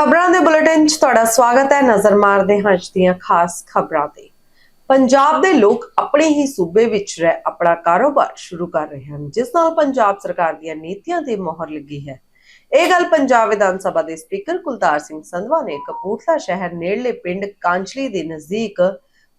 ਖਬਰਾਂ ਦੇ ਬੁਲੇਟਿਨ 'ਚ ਤੁਹਾਡਾ ਸਵਾਗਤ ਹੈ। ਨਜ਼ਰ ਮਾਰਦੇ ਹਾਂ ਅੱਜ ਦੀਆਂ ਖਾਸ ਖਬਰਾਂ ਤੇ। ਪੰਜਾਬ ਦੇ ਲੋਕ ਆਪਣੇ ਹੀ ਸੂਬੇ ਵਿੱਚ ਰਹਿ ਆਪਣਾ ਕਾਰੋਬਾਰ ਸ਼ੁਰੂ ਕਰ ਰਹੇ ਹਨ, ਜਿਸ ਨਾਲ ਪੰਜਾਬ ਸਰਕਾਰ ਦੀਆਂ ਨੀਤੀਆਂ ਤੇ ਮੋਹਰ ਲੱਗੀ ਹੈ। ਇਹ ਗੱਲ ਪੰਜਾਬ ਵਿਧਾਨ ਸਭਾ ਦੇ ਸਪੀਕਰ ਕੁਲਤਾਰ ਸਿੰਘ ਸੰਧਵਾ ਨੇ ਕਪੂਰਥਲਾ ਸ਼ਹਿਰ ਨੇੜਲੇ ਪਿੰਡ ਕਾਂਚਲੀ ਦੇ ਨਜ਼ਦੀਕ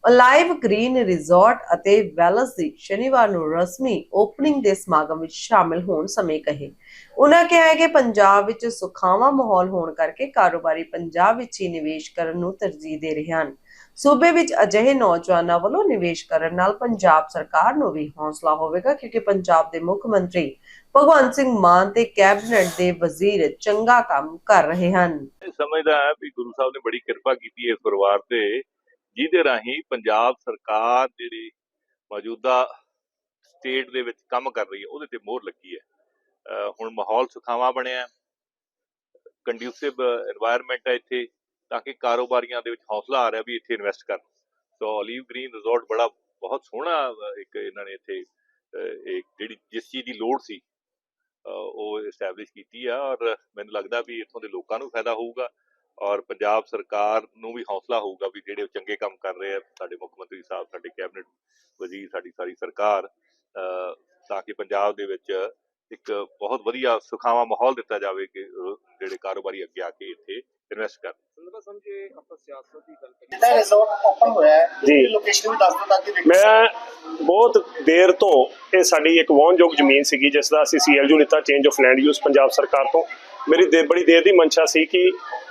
ਅਲਾਈਵ ਗ੍ਰੀਨ ਰਿਜ਼ੋਰਟ ਅਤੇ ਵੈਲਸ ਦੀ ਸ਼ਨੀਵਾਰ ਨੂੰ ਰਸਮੀ ਓਪਨਿੰਗ ਦੇ ਸਮਾਗਮ ਵਿੱਚ ਸ਼ਾਮਿਲ ਹੋਣ ਸਮੇਂ ਕਹੇ। ਉਹਨਾਂ ਕਿਹਾ ਹੈ ਕਿ ਪੰਜਾਬ ਵਿੱਚ ਸੁਖਾਵਾਂ ਮਾਹੌਲ ਹੋਣ ਕਰਕੇ ਕਾਰੋਬਾਰੀ ਪੰਜਾਬ ਵਿੱਚ ਹੀ ਨਿਵੇਸ਼ ਕਰਨ ਨੂੰ ਤਰਜੀਹ ਦੇ ਰਹੇ ਹਨ। ਸੂਬੇ ਵਿੱਚ ਅਜਿਹੇ ਨੌਜਵਾਨਾਂ ਵੱਲੋਂ ਨਿਵੇਸ਼ ਕਰਨ ਨਾਲ ਪੰਜਾਬ ਸਰਕਾਰ ਨੂੰ ਵੀ ਹੌਸਲਾ ਹੋਵੇਗਾ, ਕਿਉਂਕਿ ਪੰਜਾਬ ਦੇ ਮੁੱਖ ਮੰਤਰੀ ਭਗਵੰਤ ਸਿੰਘ ਮਾਨ ਤੇ ਕੈਬਨਿਟ ਦੇ ਵਜ਼ੀਰ ਚੰਗਾ ਕੰਮ ਕਰ ਰਹੇ ਹਨ। ਸਮਝਦਾ ਹੈ ਵੀ ਗੁਰੂ ਸਾਹਿਬ ਨੇ ਬੜੀ ਕਿਰਪਾ ਕੀਤੀ ਇਸ ਪਰਿਵਾਰ ਤੇ, ਜਿਹਦੇ ਰਾਹੀਂ ਪੰਜਾਬ ਸਰਕਾਰ ਜਿਹੜੀ ਮੌਜੂਦਾ ਸਟੇਟ ਦੇ ਵਿੱਚ ਕੰਮ ਕਰ ਰਹੀ ਹੈ, ਉਹਦੇ ਤੇ ਮੋਹਰ ਲੱਗੀ ਹੈ। ਹੁਣ ਮਾਹੌਲ ਸੁਖਾਵਾ ਬਣਿਆ ਕੰਡਿਊਸਿਵ এনवायरमेंट ਹੈ ਇੱਥੇ, ਤਾਂ ਕਿ ਕਾਰੋਬਾਰੀਆਂ ਦੇ ਵਿੱਚ ਹੌਸਲਾ ਆ ਰਿਹਾ ਵੀ ਇੱਥੇ ਇਨਵੈਸਟ ਕਰਨ। ਸੋ ਓਲੀਵ ਗ੍ਰੀਨ ਰਿਜ਼ੋਰਟ ਬੜਾ, ਬਹੁਤ ਸੋਹਣਾ ਇੱਕ ਇਹਨਾਂ ਨੇ ਇੱਥੇ ਇੱਕ ਜਿਹੜੀ ਜਿਸ ਚੀਜ਼ ਦੀ ਲੋੜ ਸੀ ਉਹ ਐਸਟੈਬਲਿਸ਼ ਕੀਤੀ ਆ ਔਰ ਮੈਨੂੰ ਲੱਗਦਾ ਵੀ ਇੱਥੋਂ ਦੇ ਲੋਕਾਂ ਨੂੰ ਫਾਇਦਾ ਹੋਊਗਾ ਔਰ ਪੰਜਾਬ ਸਰਕਾਰ ਨੂੰ ਵੀ ਹੌਸਲਾ ਹੋਊਗਾ ਵੀ ਜਿਹੜੇ ਚੰਗੇ ਕੰਮ ਕਰ ਰਹੇ ਆ, ਸਾਡੇ ਮੁੱਖ ਮੰਤਰੀ ਸਾਹਿਬ, ਸਾਡੇ ਕੈਬਨਿਟ ਵਜ਼ੀਰ, ਸਾਡੀ ਸਾਰੀ ਸਰਕਾਰ ਤਾਂ ਕਿ ਪੰਜਾਬ ਦੇ ਵਿੱਚ ਇੱਕ ਬਹੁਤ ਵਧੀਆ ਸੁਖਾਵਾਂ ਮਾਹੌਲ ਦਿੱਤਾ ਜਾਵੇ ਕਿ ਜਿਹੜੇ ਕਾਰੋਬਾਰੀ ਅੱਗੇ ਆ ਕੇ ਇੱਥੇ ਇਨਵੈਸਟ ਕਰਨ। ਸੰਦਰਭਾ ਸਮਝੇ ਆਪਾਂ ਸਿਆਸਤ ਦੀ ਗੱਲ ਕਰੀਏ। ਜਿਹੜਾ ਰਿਜ਼ੋਰਟ ਓਪਨ ਹੋਇਆ ਹੈ ਜੀ। ਇਹ ਲੋਕੇਸ਼ਨ ਵੀ ਦੱਸ ਦਿਓ ਤਾਂ ਕਿ ਮੈਂ ਬਹੁਤ ਦੇਰ ਤੋਂ ਇਹ ਸਾਡੀ ਇੱਕ ਵਾਹਨਯੋਗ ਜ਼ਮੀਨ ਸੀਗੀ ਜਿਸ ਦਾ ਅਸੀਂ ਸੀਐਲਯੂ ਲਿੱਤਾ change of land use Punjab ਸਰਕਾਰ ਤੋਂ। ਮੇਰੀ ਦੇ ਬੜੀ ਦੇਰ ਦੀ ਮਨਸ਼ਾ ਸੀ ਕਿ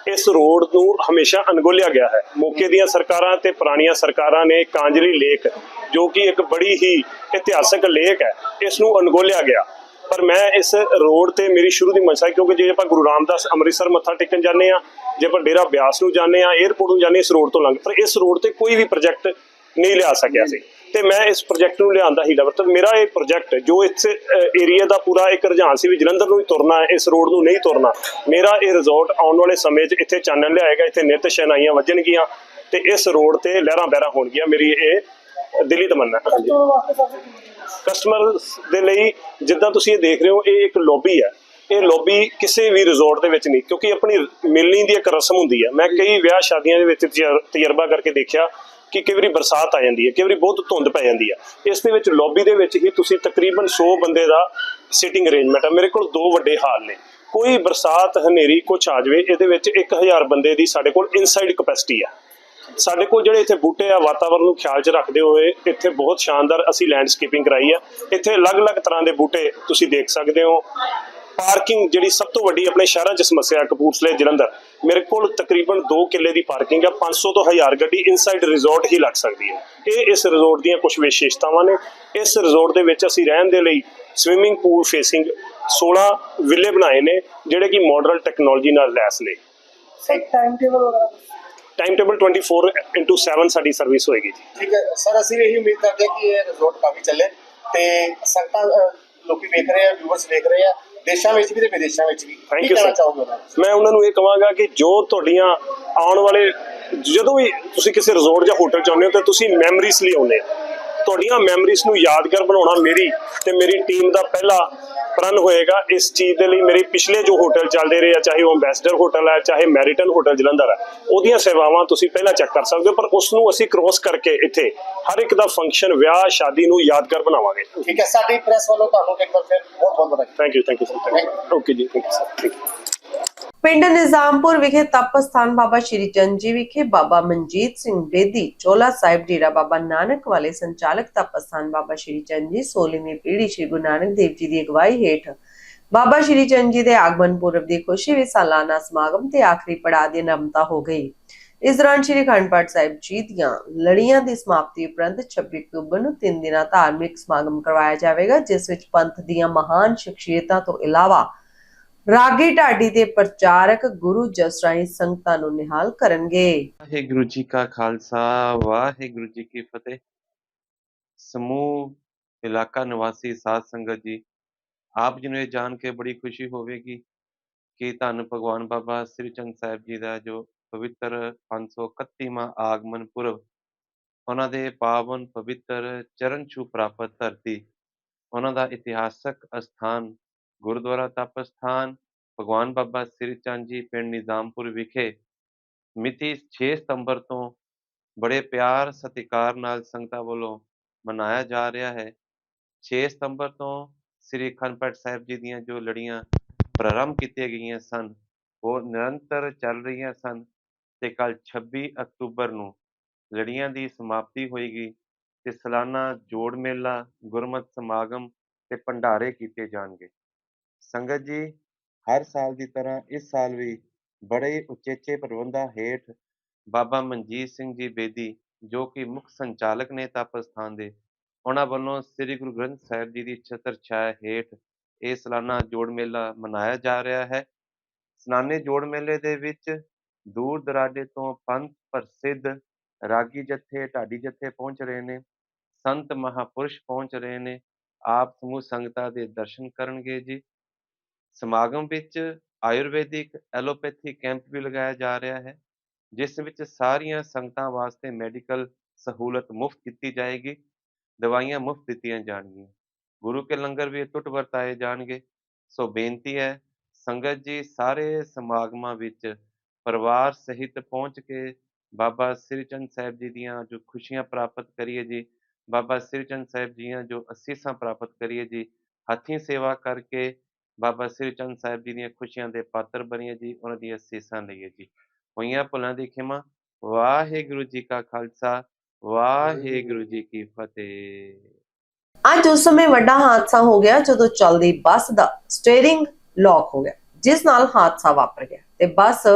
ਇਸ ਰੋਡ ਨੂੰ ਹਮੇਸ਼ਾ ਅਣਗੌਲਿਆ ਗਿਆ ਹੈ। ਮੌਕੇ ਦੀਆਂ ਸਰਕਾਰਾਂ ਤੇ ਪੁਰਾਣੀਆਂ ਸਰਕਾਰਾਂ ਨੇ ਕਾਂਜਲੀ ਲੇਕ ਜੋ ਕਿ ਇੱਕ ਬੜੀ ਹੀ ਇਤਿਹਾਸਕ ਲੇਕ ਹੈ ਇਸ ਨੂੰ ਅਣਗੌਲਿਆ ਗਿਆ। ਪਰ ਮੈਂ ਇਸ ਰੋਡ ਤੇ ਮੇਰੀ ਸ਼ੁਰੂ ਦੀ ਮਨਸ਼ਾ ਹੈ, ਕਿਉਂਕਿ ਜੇ ਆਪਾਂ ਗੁਰੂ ਰਾਮਦਾਸ ਅੰਮ੍ਰਿਤਸਰ ਮੱਥਾ ਟੇਕਣ ਜਾਂਦੇ ਆ ਜੇ ਆਪਾਂ ਡੇਰਾ ਬਿਆਸ ਨੂੰ ਜਾਂਦੇ ਆ 에ਅਰਪੋਰਟ ਨੂੰ ਜਾਂਦੇ ਇਸ ਰੋਡ ਤੋਂ ਲੰਘ ਪਰ ਇਸ ਰੋਡ ਤੇ ਕੋਈ ਵੀ ਪ੍ਰੋਜੈਕਟ ਨਹੀਂ ਲਿਆ ਸਕਿਆ ਸੀ। ਤੇ ਮੈਂ ਇਸ ਪ੍ਰੋਜੈਕਟ ਨੂੰ ਲਿਆਂਦਾ ਹੀ ਲਵਰ ਮੇਰਾ ਇਹ ਪ੍ਰੋਜੈਕਟ ਜੋ ਇਸ ਏਰੀਆ ਦਾ ਪੂਰਾ ਇੱਕ ਰੁਝਾਨ ਸੀ ਵੀ ਜਲੰਧਰ ਨੂੰ ਹੀ ਤੁਰਨਾ ਇਸ ਰੋਡ ਨੂੰ ਨਹੀਂ ਤੁਰਨਾ। ਮੇਰਾ ਇਹ ਰਿਜ਼ੋਰਟ ਆਉਣ ਵਾਲੇ ਸਮੇਂ 'ਚ ਇੱਥੇ ਚਾਨਣ ਲਿਆਏਗਾ, ਇੱਥੇ ਨਿਤ ਸ਼ਨਾਈਆਂ ਵੱਜਣਗੀਆਂ ਤੇ ਇਸ ਰੋਡ ਤੇ ਲਹਿਰਾਂ ਬਹਿਰਾਂ ਹੋਣਗੀਆਂ, ਮੇਰੀ ਇਹ ਦਿਲੀ ਤਮੰਨਾ ਹੈ। ਕਸਟਮਰ ਦੇ ਲਈ ਜਿੱਦਾਂ ਤੁਸੀਂ ਇਹ ਦੇਖ ਰਹੇ ਹੋ, ਇਹ ਇੱਕ ਲੌਬੀ ਹੈ ਇਹ ਲੌਬੀ ਕਿਸੇ ਵੀ ਰਿਜ਼ੋਰਟ ਦੇ ਵਿੱਚ ਨਹੀਂ, ਕਿਉਂਕਿ ਆਪਣੀ ਮਿਲਣੀ ਦੀ ਇੱਕ ਰਸਮ ਹੁੰਦੀ ਹੈ ਮੈਂ ਕਈ ਵਿਆਹ ਸ਼ਾਦੀਆਂ ਦੇ ਵਿੱਚ ਤਜਰਬਾ ਕਰਕੇ ਦੇਖਿਆ ਕਿ ਕਈ ਵਾਰੀ ਬਰਸਾਤ ਆ ਜਾਂਦੀ ਹੈ ਕਈ ਵਾਰੀ ਬਹੁਤ ਧੁੰਦ ਪੈ ਜਾਂਦੀ ਹੈ ਇਸ ਦੇ ਵਿੱਚ ਲੌਬੀ ਦੇ ਵਿੱਚ ਹੀ ਤੁਸੀਂ ਤਕਰੀਬਨ 100 ਬੰਦੇ ਦਾ ਸਿਟਿੰਗ ਅਰੇਂਜਮੈਂਟ ਹੈ ਮੇਰੇ ਕੋਲ ਦੋ ਵੱਡੇ ਹਾਲ ਨੇ। ਕੋਈ ਬਰਸਾਤ ਹਨੇਰੀ ਕੁਛ ਆ ਜਾਵੇ, ਇਹਦੇ ਵਿੱਚ 1000 ਬੰਦੇ ਦੀ ਸਾਡੇ ਕੋਲ ਇਨਸਾਈਡ ਕਪੈਸਿਟੀ ਹੈ ਸਾਡੇ ਕੋਲ ਜਿਹੜੇ ਇੱਥੇ ਬੂਟੇ ਆ ਵਾਤਾਵਰਣ ਨੂੰ ਖਿਆਲ 'ਚ ਰੱਖਦੇ ਹੋਏ, ਇੱਥੇ ਬਹੁਤ ਸ਼ਾਨਦਾਰ ਅਸੀਂ ਲੈਂਡਸਕੇਪਿੰਗ ਕਰਾਈ ਆ। ਇੱਥੇ ਅਲੱਗ-ਅਲੱਗ ਤਰ੍ਹਾਂ ਦੇ ਬੂਟੇ ਤੁਸੀਂ ਦੇਖ ਸਕਦੇ ਹੋ। ਪਾਰਕਿੰਗ ਜਿਹੜੀ ਸਭ ਤੋਂ ਵੱਡੀ ਆਪਣੇ ਸ਼ਹਿਰਾਂ 'ਚ ਸਮੱਸਿਆ ਕਪੂਰਥਲੇ, ਜਲੰਧਰ। ਮੇਰੇ ਕੋਲ ਤਕਰੀਬਨ 2 ਕਿੱਲੇ ਦੀ ਪਾਰਕਿੰਗ ਆ 500 ਤੋਂ 1000 ਗੱਡੀ ਇਨਸਾਈਡ ਰਿਜ਼ੋਰਟ ਹੀ ਲੱਗ ਸਕਦੀ ਹੈ। ਇਹ ਇਸ ਰਿਜ਼ੋਰਟ ਦੀਆਂ ਕੁਝ ਵਿਸ਼ੇਸ਼ਤਾਵਾਂ ਨੇ। ਇਸ ਰਿਜ਼ੋਰਟ ਦੇ ਵਿੱਚ ਅਸੀਂ ਰਹਿਣ ਦੇ ਲਈ ਸਵਿਮਿੰਗ ਪੂਲ ਫੇਸਿੰਗ 16 ਵਿਲੇ ਬਣਾਏ ਨੇ, ਜਿਹੜੇ ਕਿ ਮਾਡਰਨ ਟੈਕਨੋਲੋਜੀ ਨਾਲ ਲੈਸ ਨੇ। ਸਰ ਟਾਈਮ ਟੇਬਲ ਵਗੈਰਾ। ਟਾਈਮ ਟੇਬਲ 24/7 ਸਾਡੀ ਸਰਵਿਸ ਹੋਏਗੀ ਜੀ। ਠੀਕ ਹੈ। ਸਰ ਅਸੀਂ ਇਹੀ ਉਮੀਦ ਕਰਦੇ ਹਾਂ ਕਿ ਇਹ ਰਿਜ਼ੋਰਟ ਕਾਫੀ ਚੱਲੇ। ਤੇ ਸੰਗਤਾਂ ਲੋਕੀ ਵੇਖ ਰਹੇ ਆ ਵਿਊਅਰਸ ਵੇਖ ਰਹੇ ਆ ਦੇਸ਼ਾਂ ਵਿੱਚ ਵੀ ਤੇ ਵਿਦੇਸ਼ਾਂ ਵਿੱਚ ਵੀ। Thank ਕੀ you, ਕਹਿਣਾ sir. ਚਾਹੋਗੇ ਉਹਨਾਂ ਨੂੰ? ਮੈਂ ਉਹਨਾਂ ਨੂੰ ਇਹ ਕਹਾਂਗਾ ਕਿ ਜੋ ਤੁਹਾਡੀਆਂ ਆਉਣ ਵਾਲੇ ਜਦੋਂ ਵੀ ਤੁਸੀਂ ਕਿਸੇ ਰਿਜ਼ੋਰਟ ਜਾਂ ਹੋਟਲ 'ਚ ਆਉਂਦੇ ਹੋ ਤਾਂ ਤੁਸੀਂ ਮੈਮਰੀਜ਼ ਲਈ ਆਉਂਦੇ ਹੋ। ਤੁਹਾਡੀਆਂ ਮੈਮਰੀਜ਼ ਨੂੰ ਯਾਦਗਾਰ ਬਣਾਉਣਾ ਮੇਰੀ ਤੇ ਮੇਰੀ ਟੀਮ ਦਾ ਪਹਿਲਾ ਪ੍ਰਣ ਹੋਏਗਾ। ਇਸ ਚੀਜ਼ ਦੇ ਲਈ ਮੇਰੇ ਪਿਛਲੇ ਜੋ ਹੋਟਲ ਚੱਲਦੇ ਰਹੇ ਆ ਚਾਹੇ ਉਹ ਐਮਬੈਸਡਰ ਹੋਟਲ ਹੈ ਚਾਹੇ ਮੈਰੀਟਨ ਹੋਟਲ ਜਲੰਧਰ ਹੈ ਉਹਦੀਆਂ ਸੇਵਾਵਾਂ ਤੁਸੀਂ ਪਹਿਲਾਂ ਚੈੱਕ ਕਰ ਸਕਦੇ ਹੋ ਪਰ ਉਸ ਨੂੰ ਅਸੀਂ ਕ੍ਰੋਸ ਕਰਕੇ ਇੱਥੇ ਹਰ ਇੱਕ ਦਾ ਫੰਕਸ਼ਨ ਵਿਆਹ ਸ਼ਾਦੀ ਨੂੰ ਯਾਦਗਾਰ ਬਣਾਵਾਂਗੇ। ਠੀਕ ਹੈ ਸਾਡੀ ਪ੍ਰੈਸ ਵੱਲੋਂ ਤੁਹਾਨੂੰ ਇੱਕ ਵਾਰ ਫਿਰ ਬਹੁਤ ਬਹੁਤ ਵਧਾਈ thank you thank you sir thank you okay ji thank you sir thank you ਪਿੰਡ ਨਿਜ਼ਾਮਪੁਰ ਵਿਖੇ ਤਪ ਸਥਾਨ ਬਾਬਾ ਸ਼੍ਰੀ ਚੰਦ ਜੀ ਵਿਖੇ ਬਾਬਾ ਮਨਜੀਤ ਸਿੰਘ ਬੇਦੀ, ਚੋਲਾ ਸਾਹਿਬ ਡੇਰਾ ਬਾਬਾ ਨਾਨਕ ਵਾਲੇ ਸੰਚਾਲਕ ਤਪ ਸਥਾਨ ਬਾਬਾ ਸ਼੍ਰੀ ਚੰਦ ਜੀ 16ਵੀਂ ਪੀੜ੍ਹੀ ਸ਼੍ਰੀ ਗੁਰੂ ਨਾਨਕ ਦੇਵ ਜੀ ਦੀ ਅਗਵਾਈ ਹੇਠ ਬਾਬਾ ਸ਼੍ਰੀ ਚੰਦ ਜੀ ਦੇ ਆਗਮਨ ਪੁਰਬ ਦੀ ਖੁਸ਼ੀ ਵਿੱਚ ਸਾਲਾਨਾ ਸਮਾਗਮ ਤੇ ਆਖਰੀ ਪੜਾਅ ਦੀ ਨਮਤਾ ਹੋ ਗਈ। ਇਸ ਦੌਰਾਨ ਸ਼੍ਰੀ ਅਖੰਡ ਪਾਠ ਸਾਹਿਬ ਜੀ ਦੀਆਂ ਲੜੀਆਂ ਦੀ ਸਮਾਪਤੀ ਉਪਰੰਤ 26 ਅਕਤੂਬਰ ਨੂੰ ਤਿੰਨ ਦਿਨਾਂ ਧਾਰਮਿਕ ਸਮਾਗਮ ਕਰਵਾਇਆ ਜਾਵੇਗਾ, ਜਿਸ ਵਿੱਚ ਪੰਥ ਦੀਆਂ ਮਹਾਨ ਸ਼ਖਸੀਅਤਾਂ ਤੋਂ ਇਲਾਵਾ ਰਾਗੀ ਢਾਡੀ ਦੇ ਪ੍ਰਚਾਰਕ ਗੁਰੂ ਜਸ ਸੰਗਤਾਂ ਨੂੰ ਨਿਹਾਲ ਕਰਨਗੇ। ਵਾਹਿਗੁਰੂ ਜੀ ਕਾ ਖਾਲਸਾ, ਵਾਹਿਗੁਰੂ ਜੀ ਕੀ ਫਤਿਹ। ਸਮੂਹ, ਇਲਾਕਾ ਨਿਵਾਸੀ ਸਾਧ ਸੰਗਤ ਜੀ, ਆਪ ਜੀ ਨੂੰ ਇਹ ਜਾਣ ਕੇ ਬੜੀ ਖੁਸ਼ੀ ਹੋਵੇਗੀ ਕਿ ਧੰਨ ਭਗਵਾਨ ਬਾਬਾ ਸ੍ਰੀ ਚੰਦ ਸਾਹਿਬ ਜੀ ਦਾ ਜੋ ਪਵਿੱਤਰ 531ਵਾਂ ਆਗਮਨ ਪੁਰਬ, ਉਹਨਾਂ ਦੇ ਪਾਵਨ ਪਵਿੱਤਰ ਚਰਨ ਛੂ ਪ੍ਰਾਪਤ ਧਰਤੀ, ਉਹਨਾਂ ਦਾ ਇਤਿਹਾਸਕ ਅਸਥਾਨ ਗੁਰਦੁਆਰਾ ਤਪ ਸਥਾਨ ਭਗਵਾਨ ਬਾਬਾ ਸ੍ਰੀ ਚੰਦ ਜੀ ਪਿੰਡ ਨਿਜ਼ਾਮਪੁਰ ਵਿਖੇ ਮਿਤੀ 6 ਸਤੰਬਰ ਤੋਂ ਬੜੇ ਪਿਆਰ ਸਤਿਕਾਰ ਨਾਲ ਸੰਗਤਾਂ ਵੱਲੋਂ ਮਨਾਇਆ ਜਾ ਰਿਹਾ ਹੈ। 6 ਸਤੰਬਰ ਤੋਂ ਸ੍ਰੀ ਅਖੰਡ ਸਾਹਿਬ ਜੀ ਦੀਆਂ ਜੋ ਲੜੀਆਂ ਪ੍ਰਾਰੰਭ ਕੀਤੀਆਂ ਗਈਆਂ ਸਨ, ਉਹ ਨਿਰੰਤਰ ਚੱਲ ਰਹੀਆਂ ਸਨ ਤੇ ਕੱਲ 26 ਅਕਤੂਬਰ ਨੂੰ ਲੜੀਆਂ ਦੀ ਸਮਾਪਤੀ ਹੋਏਗੀ ਤੇ ਸਾਲਾਨਾ ਜੋੜ ਮੇਲਾ, ਗੁਰਮਤ ਸਮਾਗਮ ਤੇ ਭੰਡਾਰੇ ਕੀਤੇ ਜਾਣਗੇ। ਸੰਗਤ ਜੀ, ਹਰ ਸਾਲ ਦੀ ਤਰ੍ਹਾਂ ਇਸ ਸਾਲ ਵੀ ਬੜੇ ਉਚੇਚੇ ਪ੍ਰਬੰਧਾਂ ਹੇਠ ਬਾਬਾ ਮਨਜੀਤ ਸਿੰਘ ਜੀ ਬੇਦੀ, ਜੋ ਕਿ ਮੁੱਖ ਸੰਚਾਲਕ ਨੇ ਤਪ ਸਥਾਨ ਦੇ, ਉਹਨਾਂ ਵੱਲੋਂ ਸ੍ਰੀ ਗੁਰੂ ਗ੍ਰੰਥ ਸਾਹਿਬ ਜੀ ਦੀ ਛਤਰ ਛਾਇਆ ਹੇਠ ਇਹ ਸਾਲਾਨਾ ਜੋੜ ਮੇਲਾ ਮਨਾਇਆ ਜਾ ਰਿਹਾ ਹੈ। ਸਨਾਨੇ ਜੋੜ ਮੇਲੇ ਦੇ ਵਿੱਚ ਦੂਰ ਦਰਾਡੇ ਤੋਂ ਪੰਥ ਪ੍ਰਸਿੱਧ ਰਾਗੀ ਜਥੇ, ਢਾਡੀ ਜਥੇ ਪਹੁੰਚ ਰਹੇ ਨੇ, ਸੰਤ ਮਹਾਪੁਰਸ਼ ਪਹੁੰਚ ਰਹੇ ਨੇ, ਆਪ ਸਮੂਹ ਸੰਗਤਾਂ ਦੇ ਦਰਸ਼ਨ ਕਰਨਗੇ ਜੀ। ਸਮਾਗਮ ਵਿੱਚ ਆਯੁਰਵੈਦਿਕ ਐਲੋਪੈਥੀ ਕੈਂਪ ਵੀ ਲਗਾਇਆ ਜਾ ਰਿਹਾ ਹੈ, ਜਿਸ ਵਿੱਚ ਸਾਰੀਆਂ ਸੰਗਤਾਂ ਵਾਸਤੇ ਮੈਡੀਕਲ ਸਹੂਲਤ ਮੁਫਤ ਕੀਤੀ ਜਾਏਗੀ, ਦਵਾਈਆਂ ਮੁਫਤ ਦਿੱਤੀਆਂ ਜਾਣਗੀਆਂ। ਗੁਰੂ ਕੇ ਲੰਗਰ ਵੀ ਟੁੱਟ ਵਰਤਾਏ ਜਾਣਗੇ। ਸੋ ਬੇਨਤੀ ਹੈ, ਸੰਗਤ ਜੀ ਸਾਰੇ ਸਮਾਗਮਾਂ ਵਿੱਚ ਪਰਿਵਾਰ ਸਹਿਤ ਪਹੁੰਚ ਕੇ ਬਾਬਾ ਸ੍ਰੀ ਚੰਦ ਸਾਹਿਬ ਜੀ ਦੀਆਂ ਜੋ ਖੁਸ਼ੀਆਂ ਪ੍ਰਾਪਤ ਕਰੀਏ ਜੀ, ਬਾਬਾ ਸ੍ਰੀ ਚੰਦ ਸਾਹਿਬ ਜੀਆਂ ਜੋ ਅਸੀਸਾਂ ਪ੍ਰਾਪਤ ਕਰੀਏ ਜੀ, ਹੱਥੀਂ ਸੇਵਾ ਕਰਕੇ ਬਾਬਾ ਸ੍ਰੀ ਚੰਦ ਸਾਹਿਬ ਜੀ ਦੀਆਂ ਖੁਸ਼ੀਆਂ ਦੇ ਪਾਤਰ ਬਣੀਏ ਜੀ, ਉਹਨਾਂ ਦੀਆਂ ਅਸੀਸਾਂ ਲਈਏ ਜੀ। ਹੋਈਆਂ ਭੁੱਲਾਂ ਦੀ ਖਿਮਾ, ਵਾਹਿਗੁਰੂ ਜੀ ਕਾ ਖਾਲਸਾ, ਵਾਹਿਗੁਰੂ ਜੀ ਕੀ ਫਤਿਹ। ਅੱਜ ਉਸ ਸਮੇਂ ਵੱਡਾ ਹਾਦਸਾ ਹੋ ਗਿਆ, ਜਦੋਂ ਚੱਲਦੀ ਬੱਸ ਦਾ ਸਟੀਅਰਿੰਗ ਲੌਕ ਹੋ ਗਿਆ, ਜਿਸ ਨਾਲ ਹਾਦਸਾ ਵਾਪਰ ਗਿਆ ਤੇ ਬੱਸ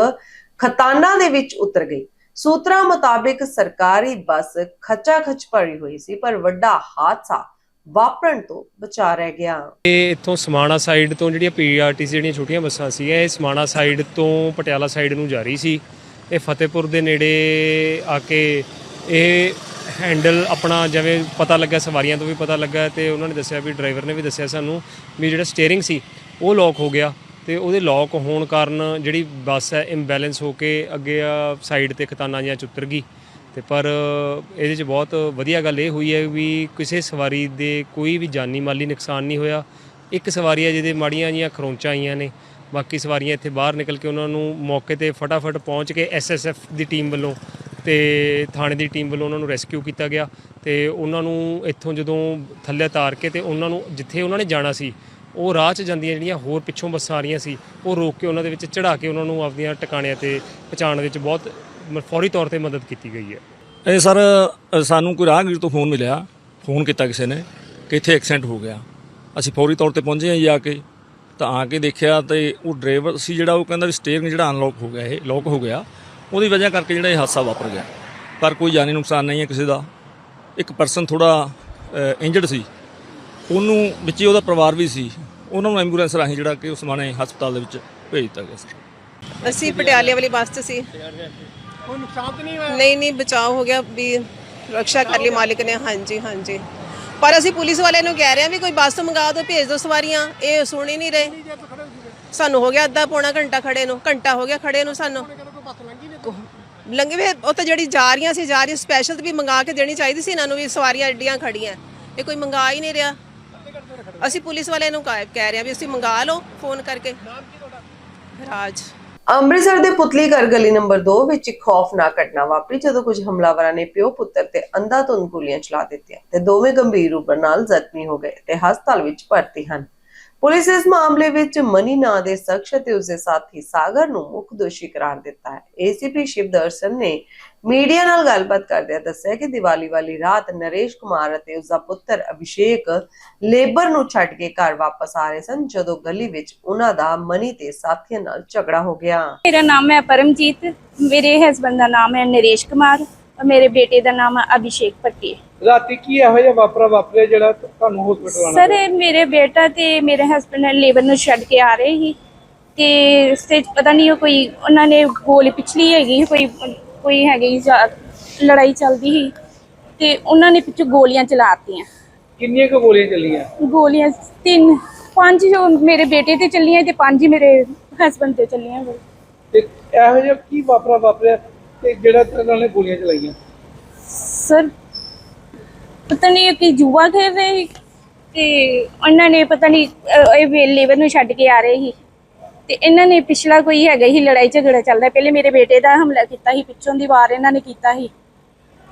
ਖਤਾਨਾ ਦੇ ਵਿੱਚ ਉਤਰ ਗਈ। ਸੂਤਰਾਂ ਮੁਤਾਬਿਕ ਸਰਕਾਰੀ ਬੱਸ ਖੱਚਾ ਖਚ ਭਰੀ ਹੋਈ ਸੀ, ਪਰ ਵੱਡਾ ਹਾਦਸਾ ਵਾਪਰਨ ਤੋਂ ਬਚਾ ਰਹਿ ਗਿਆ। ਇਹ ਇੱਥੋਂ ਸਮਾਣਾ ਸਾਈਡ ਤੋਂ ਜਿਹੜੀਆਂ ਪੀਆਰਟੀਸੀ ਜਿਹੜੀਆਂ ਛੋਟੀਆਂ ਬੱਸਾਂ ਸੀ ਇਹ ਸਮਾਣਾ ਸਾਈਡ ਤੋਂ ਪਟਿਆਲਾ ਸਾਈਡ ਨੂੰ ਜਾ ਰਹੀ ਸੀ। ਇਹ ਫਤਿਹਪੁਰ ਦੇ ਨੇੜੇ ਆ ਕੇ ਇਹ ਹੈਂਡਲ ਆਪਣਾ ਜਿਵੇਂ ਪਤਾ ਲੱਗਾ, ਸਵਾਰੀਆਂ ਤੋਂ ਵੀ ਪਤਾ ਲੱਗਾ ਤੇ ਉਹਨਾਂ ਨੇ ਦੱਸਿਆ ਵੀ ਡਰਾਈਵਰ ਨੇ ਵੀ ਦੱਸਿਆ ਸਾਨੂੰ ਵੀ ਜਿਹੜਾ ਸਟੀਅਰਿੰਗ ਸੀ, ਉਹ ਲੌਕ ਹੋ ਗਿਆ ਤੇ ਉਹਦੇ ਲੌਕ ਹੋਣ ਕਾਰਨ ਜਿਹੜੀ ਬੱਸ ਹੈ ਇੰਬੈਲੈਂਸ ਹੋ ਕੇ ਅੱਗੇ ਆ ਸਾਈਡ ਤੇ ਖਤਾਨਾ ਜਿਹਾ ਚ ਉਤਰ ਗਈ। ਤੇ ਪਰ ਇਹਦੇ 'ਚ ਬਹੁਤ ਵਧੀਆ ਗੱਲ ਇਹ ਹੋਈ ਹੈ ਵੀ ਕਿਸੇ ਸਵਾਰੀ ਦੇ ਕੋਈ ਵੀ ਜਾਨੀ ਮਾਲੀ ਨੁਕਸਾਨ ਨਹੀਂ ਹੋਇਆ। ਇੱਕ ਸਵਾਰੀ ਹੈ ਜਿਹਦੇ ਮਾੜੀਆਂ ਜੀਆਂ ਖਰੋਂਚਾਂ ਆਈਆਂ ਨੇ। ਬਾਕੀ ਸਵਾਰੀਆਂ ਇੱਥੇ ਬਾਹਰ ਨਿਕਲ ਕੇ ਉਹਨਾਂ ਨੂੰ ਮੌਕੇ ਤੇ ਫਟਾਫਟ ਪਹੁੰਚ ਕੇ ਐਸਐਸਐਫ ਦੀ ਟੀਮ ਵੱਲੋਂ ਤੇ ਥਾਣੇ ਦੀ ਟੀਮ ਵੱਲੋਂ ਉਹਨਾਂ ਨੂੰ ਰੈਸਕਿਊ ਕੀਤਾ ਗਿਆ ਤੇ ਉਹਨਾਂ ਨੂੰ ਇੱਥੋਂ ਜਦੋਂ ਥੱਲੇ ਤਾਰ ਕੇ ਤੇ ਉਹਨਾਂ ਨੂੰ ਜਿੱਥੇ ਉਹਨਾਂ ਨੇ ਜਾਣਾ ਸੀ, ਉਹ ਰਾਹ 'ਚ ਜਾਂਦੀਆਂ ਜਿਹੜੀਆਂ ਹੋਰ ਪਿੱਛੋਂ ਬੱਸਾਂ ਆ ਰਹੀਆਂ ਸੀ, ਉਹ ਰੋਕ ਕੇ ਉਹਨਾਂ ਦੇ ਵਿੱਚ ਚੜਾ ਕੇ ਉਹਨਾਂ ਨੂੰ ਆਪਦੀਆਂ ਟਿਕਾਣਿਆਂ ਤੇ ਪਹੁੰਚਾਉਣ ਵਿੱਚ ਬਹੁਤ ਫੌਰੀ ਤੌਰ ਤੇ ਮਦਦ ਕੀਤੀ ਗਈ ਹੈ। ਇਹ ਸਰ ਸਾਨੂੰ ਕੋਈ ਰਾਹਗੀਰ ਤੋਂ ਫੋਨ ਮਿਲਿਆ। ਫੋਨ ਕੀਤਾ ਕਿਸੇ ਨੇ ਕਿ ਇੱਥੇ ਐਕਸੀਡੈਂਟ ਹੋ ਗਿਆ। ਅਸੀਂ ਫੌਰੀ ਤੌਰ ਤੇ ਪਹੁੰਚੇ ਹਾਂ ਜੀ ਆ ਕੇ। ਤਾਂ ਆ ਕੇ ਦੇਖਿਆ ਤੇ ਉਹ ਡਰਾਈਵਰ ਸੀ ਜਿਹੜਾ ਉਹ ਕਹਿੰਦਾ ਵੀ ਸਟੀਅਰਿੰਗ ਜਿਹੜਾ ਅਨਲੌਕ ਹੋ ਗਿਆ ਇਹ ਲੌਕ ਹੋ ਗਿਆ। ਉਹਦੀ ਵਜ੍ਹਾ ਕਰਕੇ ਜਿਹੜਾ ਇਹ ਹਾਦਸਾ ਵਾਪਰ ਗਿਆ। ਪਰ ਕੋਈ ਜਾਨੀ ਨੁਕਸਾਨ ਨਹੀਂ ਹੈ ਕਿਸੇ ਦਾ। ਇੱਕ ਪਰਸਨ ਥੋੜਾ ਇੰਜਰਡ ਸੀ। ਉਹਨੂੰ ਵਿੱਚ ਉਹਦਾ ਪਰਿਵਾਰ ਵੀ ਸੀ। ਉਹਨਾਂ ਨੂੰ ਐਂਬੂਲੈਂਸ ਰਾਹੀਂ ਜਿਹੜਾ ਕਿ ਉਸਮਾਨੇ ਹਸਪਤਾਲ ਦੇ ਵਿੱਚ ਭੇਜ ਦਿੱਤਾ ਗਿਆ ਸਰ ਅਸੀਂ ਪਟਿਆਲੇ ਵਾਲੀ ਬੱਸ 'ਚ ਸੀ। ਕੋਈ ਨੁਕਸਾਨ ਤਾਂ ਨਹੀਂ ਹੋਇਆ? ਨਹੀਂ ਨਹੀਂ ਬਚਾਅ ਹੋ ਗਿਆ ਵੀ ਰੱਖਿਆ ਕਰ ਲਈ ਮਾਲਿਕ ਨੇ ਹਾਂਜੀ ਹਾਂਜੀ। ਪਰ ਅਸੀਂ ਪੁਲਿਸ ਵਾਲਿਆਂ ਨੂੰ ਕਹਿ ਰਹੇ ਹਾਂ ਵੀ ਕੋਈ ਬੱਸ ਮੰਗਾ ਦਿਓ ਭੇਜ ਦਿਓ ਸਵਾਰੀਆਂ ਇਹ ਸੁਣ ਹੀ ਨਹੀਂ ਰਹੇ। ਸਾਨੂੰ ਹੋ ਗਿਆ ਅੱਧਾ ਪੌਣਾ ਘੰਟਾ ਖੜੇ ਨੂੰ ਘੰਟਾ ਹੋ ਗਿਆ ਖੜੇ ਨੂੰ ਸਾਨੂੰ। ਵੇ ਉਹ ਤਾਂ ਜਿਹੜੀ ਜਾ ਰਹੀਆਂ ਸੀ ਜਾ ਰਹੀ ਸਪੈਸ਼ਲ ਵੀ ਮੰਗਾ ਕੇ ਦੇਣੀ ਚਾਹੀਦੀ ਸੀ ਇਹਨਾਂ ਨੂੰ ਵੀ ਸਵਾਰੀਆਂ ਐਡੀਆਂ ਖੜੀਆਂ। ਇਹ ਕੋਈ ਮੰਗਾ ਹੀ ਨਹੀਂ ਰਿਹਾ। ਅਸੀਂ ਪੁਲਿਸ ਵਾਲਿਆਂ ਨੂੰ ਕਹਿ ਕਹਿ ਰਹੇ ਹਾਂ ਵੀ ਅਸੀਂ ਮੰਗਾ ਲਓ ਫੋਨ ਕਰਕੇ। ਰਾਜ। ਅੰਮ੍ਰਿਤਸਰ ਦੇ ਪੁਤਲੀ ਘਰ ਗਲੀ ਨੰਬਰ 2 ਵਿੱਚ ਇੱਕ ਖੌਫਨਾਕ ਘਟਨਾ ਵਾਪਰੀ, ਜਦੋਂ ਕੁਝ ਹਮਲਾਵਰਾਂ ਨੇ ਪਿਓ, ਪੁੱਤਰ ਤੇ ਅੰਧਾਧੁੰਦ ਗੋਲੀਆਂ ਚਲਾ ਦਿੱਤੀਆਂ ਤੇ ਦੋਵੇਂ ਗੰਭੀਰ ਰੂਪ ਨਾਲ ਜ਼ਖਮੀ ਹੋ ਗਏ ਤੇ ਹਸਪਤਾਲ ਵਿੱਚ ਭਰਤੀ ਹਨ। ਪੁਲਿਸ ਇਸ ਮਾਮਲੇ ਵਿੱਚ ਮਨੀ ਨਾਂ ਦੇ ਸ਼ਖਸ ਅਤੇ ਉਸਦੇ ਸਾਥੀ ਸਾਗਰ ਨੂੰ ਮੁੱਖ ਦੋਸ਼ੀ ਕਰਾਰ ਦਿੱਤਾ ਹੈ। ਏਸੀਪੀ ਸ਼ਿਵ ਦਰਸ਼ਨ ਨੇ ਮੀਡੀਆ ਨਾਲ ਗੱਲਬਾਤ ਕਰਦਿਆਂ ਦੱਸਿਆ ਕਿ ਦੀਵਾਲੀ ਵਾਲੀ ਰਾਤ ਨਰੇਸ਼ ਕੁਮਾਰ ਅਤੇ ਉਸਦਾ ਪੁੱਤਰ ਅਭਿਸ਼ੇਕ ਲੇਬਰ ਨੂੰ ਛੱਡ ਕੇ ਘਰ ਵਾਪਸ ਆ ਰਹੇ ਸਨ, ਜਦੋਂ ਗਲੀ ਵਿੱਚ ਉਹਨਾਂ ਦਾ ਮਨੀ ਤੇ ਸਾਥੀਆਂ ਨਾਲ ਝਗੜਾ ਹੋ ਗਿਆ। ਮੇਰਾ ਨਾਮ ਹੈ ਪਰਮਜੀਤ, ਮੇਰੇ ਹਸਬੰਦ ਦਾ ਨਾਮ ਹੈ ਨਰੇਸ਼ ਕੁਮਾਰ ਮੇਰੇ ਬੇਟੇ ਦਾ ਨਾਮ ਹੈ ਅਭਿਸ਼ੇਕ ਪੱਟੀ। ਰਾਤੀ ਕੀ ਇਹੋ ਜਿਹਾ ਵਾਪਰਾ ਵਾਪਰਿਆ ਜਿਹੜਾ ਤੁਹਾਨੂੰ ਹਸਪੀਟਲ ਆਣਾ ਸਰ ਇਹ ਮੇਰੇ ਬੇਟਾ ਤੇ ਮੇਰੇ ਹਸਬੰਡ ਲੇਬਰ ਨੂੰ ਛੱਡ ਕੇ ਆ ਰਹੇ ਸੀ ਤੇ 'ਚ ਪਤਾ ਨਹੀਂ ਉਹ ਕੋਈ ਉਹਨਾਂ ਨੇ ਗੋਲੀ ਪਿਛਲੀ ਹੈਗੀ ਕੋਈ ਕੋਈ ਹੈਗੀ ਲੜਾਈ ਚੱਲਦੀ ਸੀ ਤੇ ਉਹਨਾਂ ਨੇ ਪਿੱਛੋਂ ਗੋਲੀਆਂ ਚਲਾਤੀਆਂ। ਕਿੰਨੀਆਂ ਕੁ ਗੋਲੀਆਂ ਚੱਲੀਆਂ? ਗੋਲੀਆਂ ਤਿੰਨ ਪੰਜ ਜੋ ਮੇਰੇ ਬੇਟੇ ਤੇ ਚੱਲੀਆਂ ਤੇ ਪੰਜ ਹੀ ਮੇਰੇ ਹਸਬੰਡ ਤੇ ਚੱਲੀਆਂ ਤੇ ਇਹੋ ਜਿਹਾ ਕੀ ਵਾਪਰਾ ਵਾਪਰਿਆ ਤੇ ਜਿਹੜਾ ਤੇਰੇ ਨੇ ਗੋਲੀਆਂ ਚਲਾਈਆਂ? ਸਰ ਪਤਾ ਨਹੀਂ ਕਿ ਜੂਆ ਖੇਡ ਰਹੇ ਸੀ ਤੇ ਉਹਨਾਂ ਨੇ ਪਤਾ ਨਹੀਂ ਅਹ, ਇਹ ਵੇ ਲੇਬਰ ਨੂੰ ਛੱਡ ਕੇ ਆ ਰਹੇ ਸੀ। ਤੇ ਇਹਨਾਂ ਨੇ ਪਿਛਲਾ ਕੋਈ ਹੈਗਾ ਹੀ ਲੜਾਈ ਝਗੜਾ ਚੱਲਦਾ ਪਹਿਲੇ ਮੇਰੇ ਬੇਟੇ ਦਾ ਹਮਲਾ ਕੀਤਾ ਸੀ ਪਿੱਛੋਂ ਦੀ ਵਾਰ ਇਹਨਾਂ ਨੇ ਕੀਤਾ ਸੀ।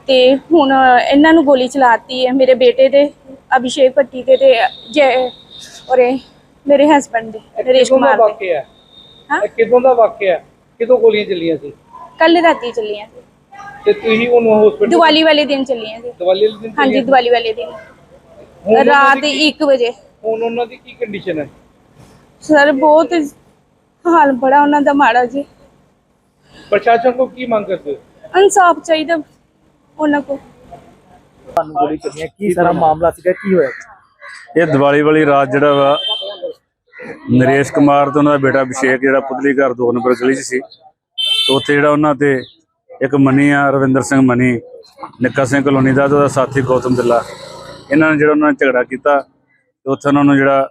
ਤੇ ਹੁਣ ਇਹਨਾਂ ਨੂੰ ਗੋਲੀ ਚਲਾਤੀ ਹੈ ਮੇਰੇ ਬੇਟੇ ਦੇ ਅਭਿਸ਼ੇਕ ਭੱਟੀ ਦੇ ਤੇ ਜੈ ਔਰੇ ਮੇਰੇ ਹਸਬੰਡ ਦੇ ਨਰੇਸ਼ ਕਿਦੋਂ ਦਾ ਕੁਮਾਰ ਦੇ। ਵਾਕਿਆ ਹੈ? ਹਾਂ? ਇਹ ਕਿਦੋਂ ਦਾ ਵਾਕਿਆ ਹੈ? ਕਿਦੋਂ ਗੋਲੀਆਂ ਚੱਲੀਆਂ ਸੀ? ਕੱਲ ਰਾਤੀ ਚੱਲੀਆਂ ਸੀ। ਤੇ ਤੁਸੀਂ ਉਹਨੂੰ ਹਸਪੀਟਲ ਦੀਵਾਲੀ ਵਾਲੇ ਦਿਨ ਚੱਲੀਆਂ ਸੀ ਦਵਾਈ ਵਾਲੇ ਦਿਨ ਹਾਂਜੀ? ਦੀਵਾਲੀ ਵਾਲੇ ਦਿਨ। ਰਾਤ ਦੀ ਕੀ- 1 ਵਜੇ। ਹੁਣ ਉਹਨਾਂ ਦੀ ਕੀ ਕੰਡੀਸ਼ਨ ਹੈ? ਸਰ ਬਹੁਤ ਹਾਲ ਬੜਾ ਉਹਨਾਂ ਦਾ ਮਾੜਾ ਜੀ। ਪ੍ਰਸ਼ਾਸਨ ਕੋ ਕੀ ਮੰਗ ਕਰਦੇ ਇਨਸਾਫ ਚਾਹੀਦਾ ਉਹਨਾਂ ਕੋਲ। ਤੁਹਾਨੂੰ ਗੋਲੀ ਚੱਲੀਆਂ ਕੀ ਸਾਰਾ ਮਾਮਲਾ ਸੀਗਾ ਕੀ ਹੋਇਆ? ਇਹ ਦੀਵਾਲੀ ਵਾਲੀ ਰਾਤ ਜਿਹੜਾ ਵਾ ਨਰੇਸ਼ ਕੁਮਾਰ ਤੇ ਉਹਨਾਂ ਦਾ ਬੇਟਾ ਅਭਿਸ਼ੇਕ ਜਿਹੜਾ ਪੁਤਲੀ ਘਰ ਦੋ ਨੰਬਰ ਗਲੀ 'ਚ ਸੀ ਤੇ ਉੱਥੇ ਜਿਹੜਾ ਉਹਨਾਂ ਤੇ ਇੱਕ ਮਨੀ ਆ ਰਵਿੰਦਰ ਸਿੰਘ ਮਨੀ ਨਿੱਕਾ ਸਿੰਘ ਕਲੋਨੀ ਦਾ ਤੇ ਉਹਦਾ ਸਾਥੀ ਗੌਤਮ ਦਿੱਲਾ। ਇਹਨਾਂ ਨੇ ਜਿਹੜਾ ਉਹਨਾਂ ਨਾਲ ਝਗੜਾ ਕੀਤਾ ਤੇ ਉੱਥੇ ਉਹਨਾਂ ਨੂੰ ਜਿਹੜਾ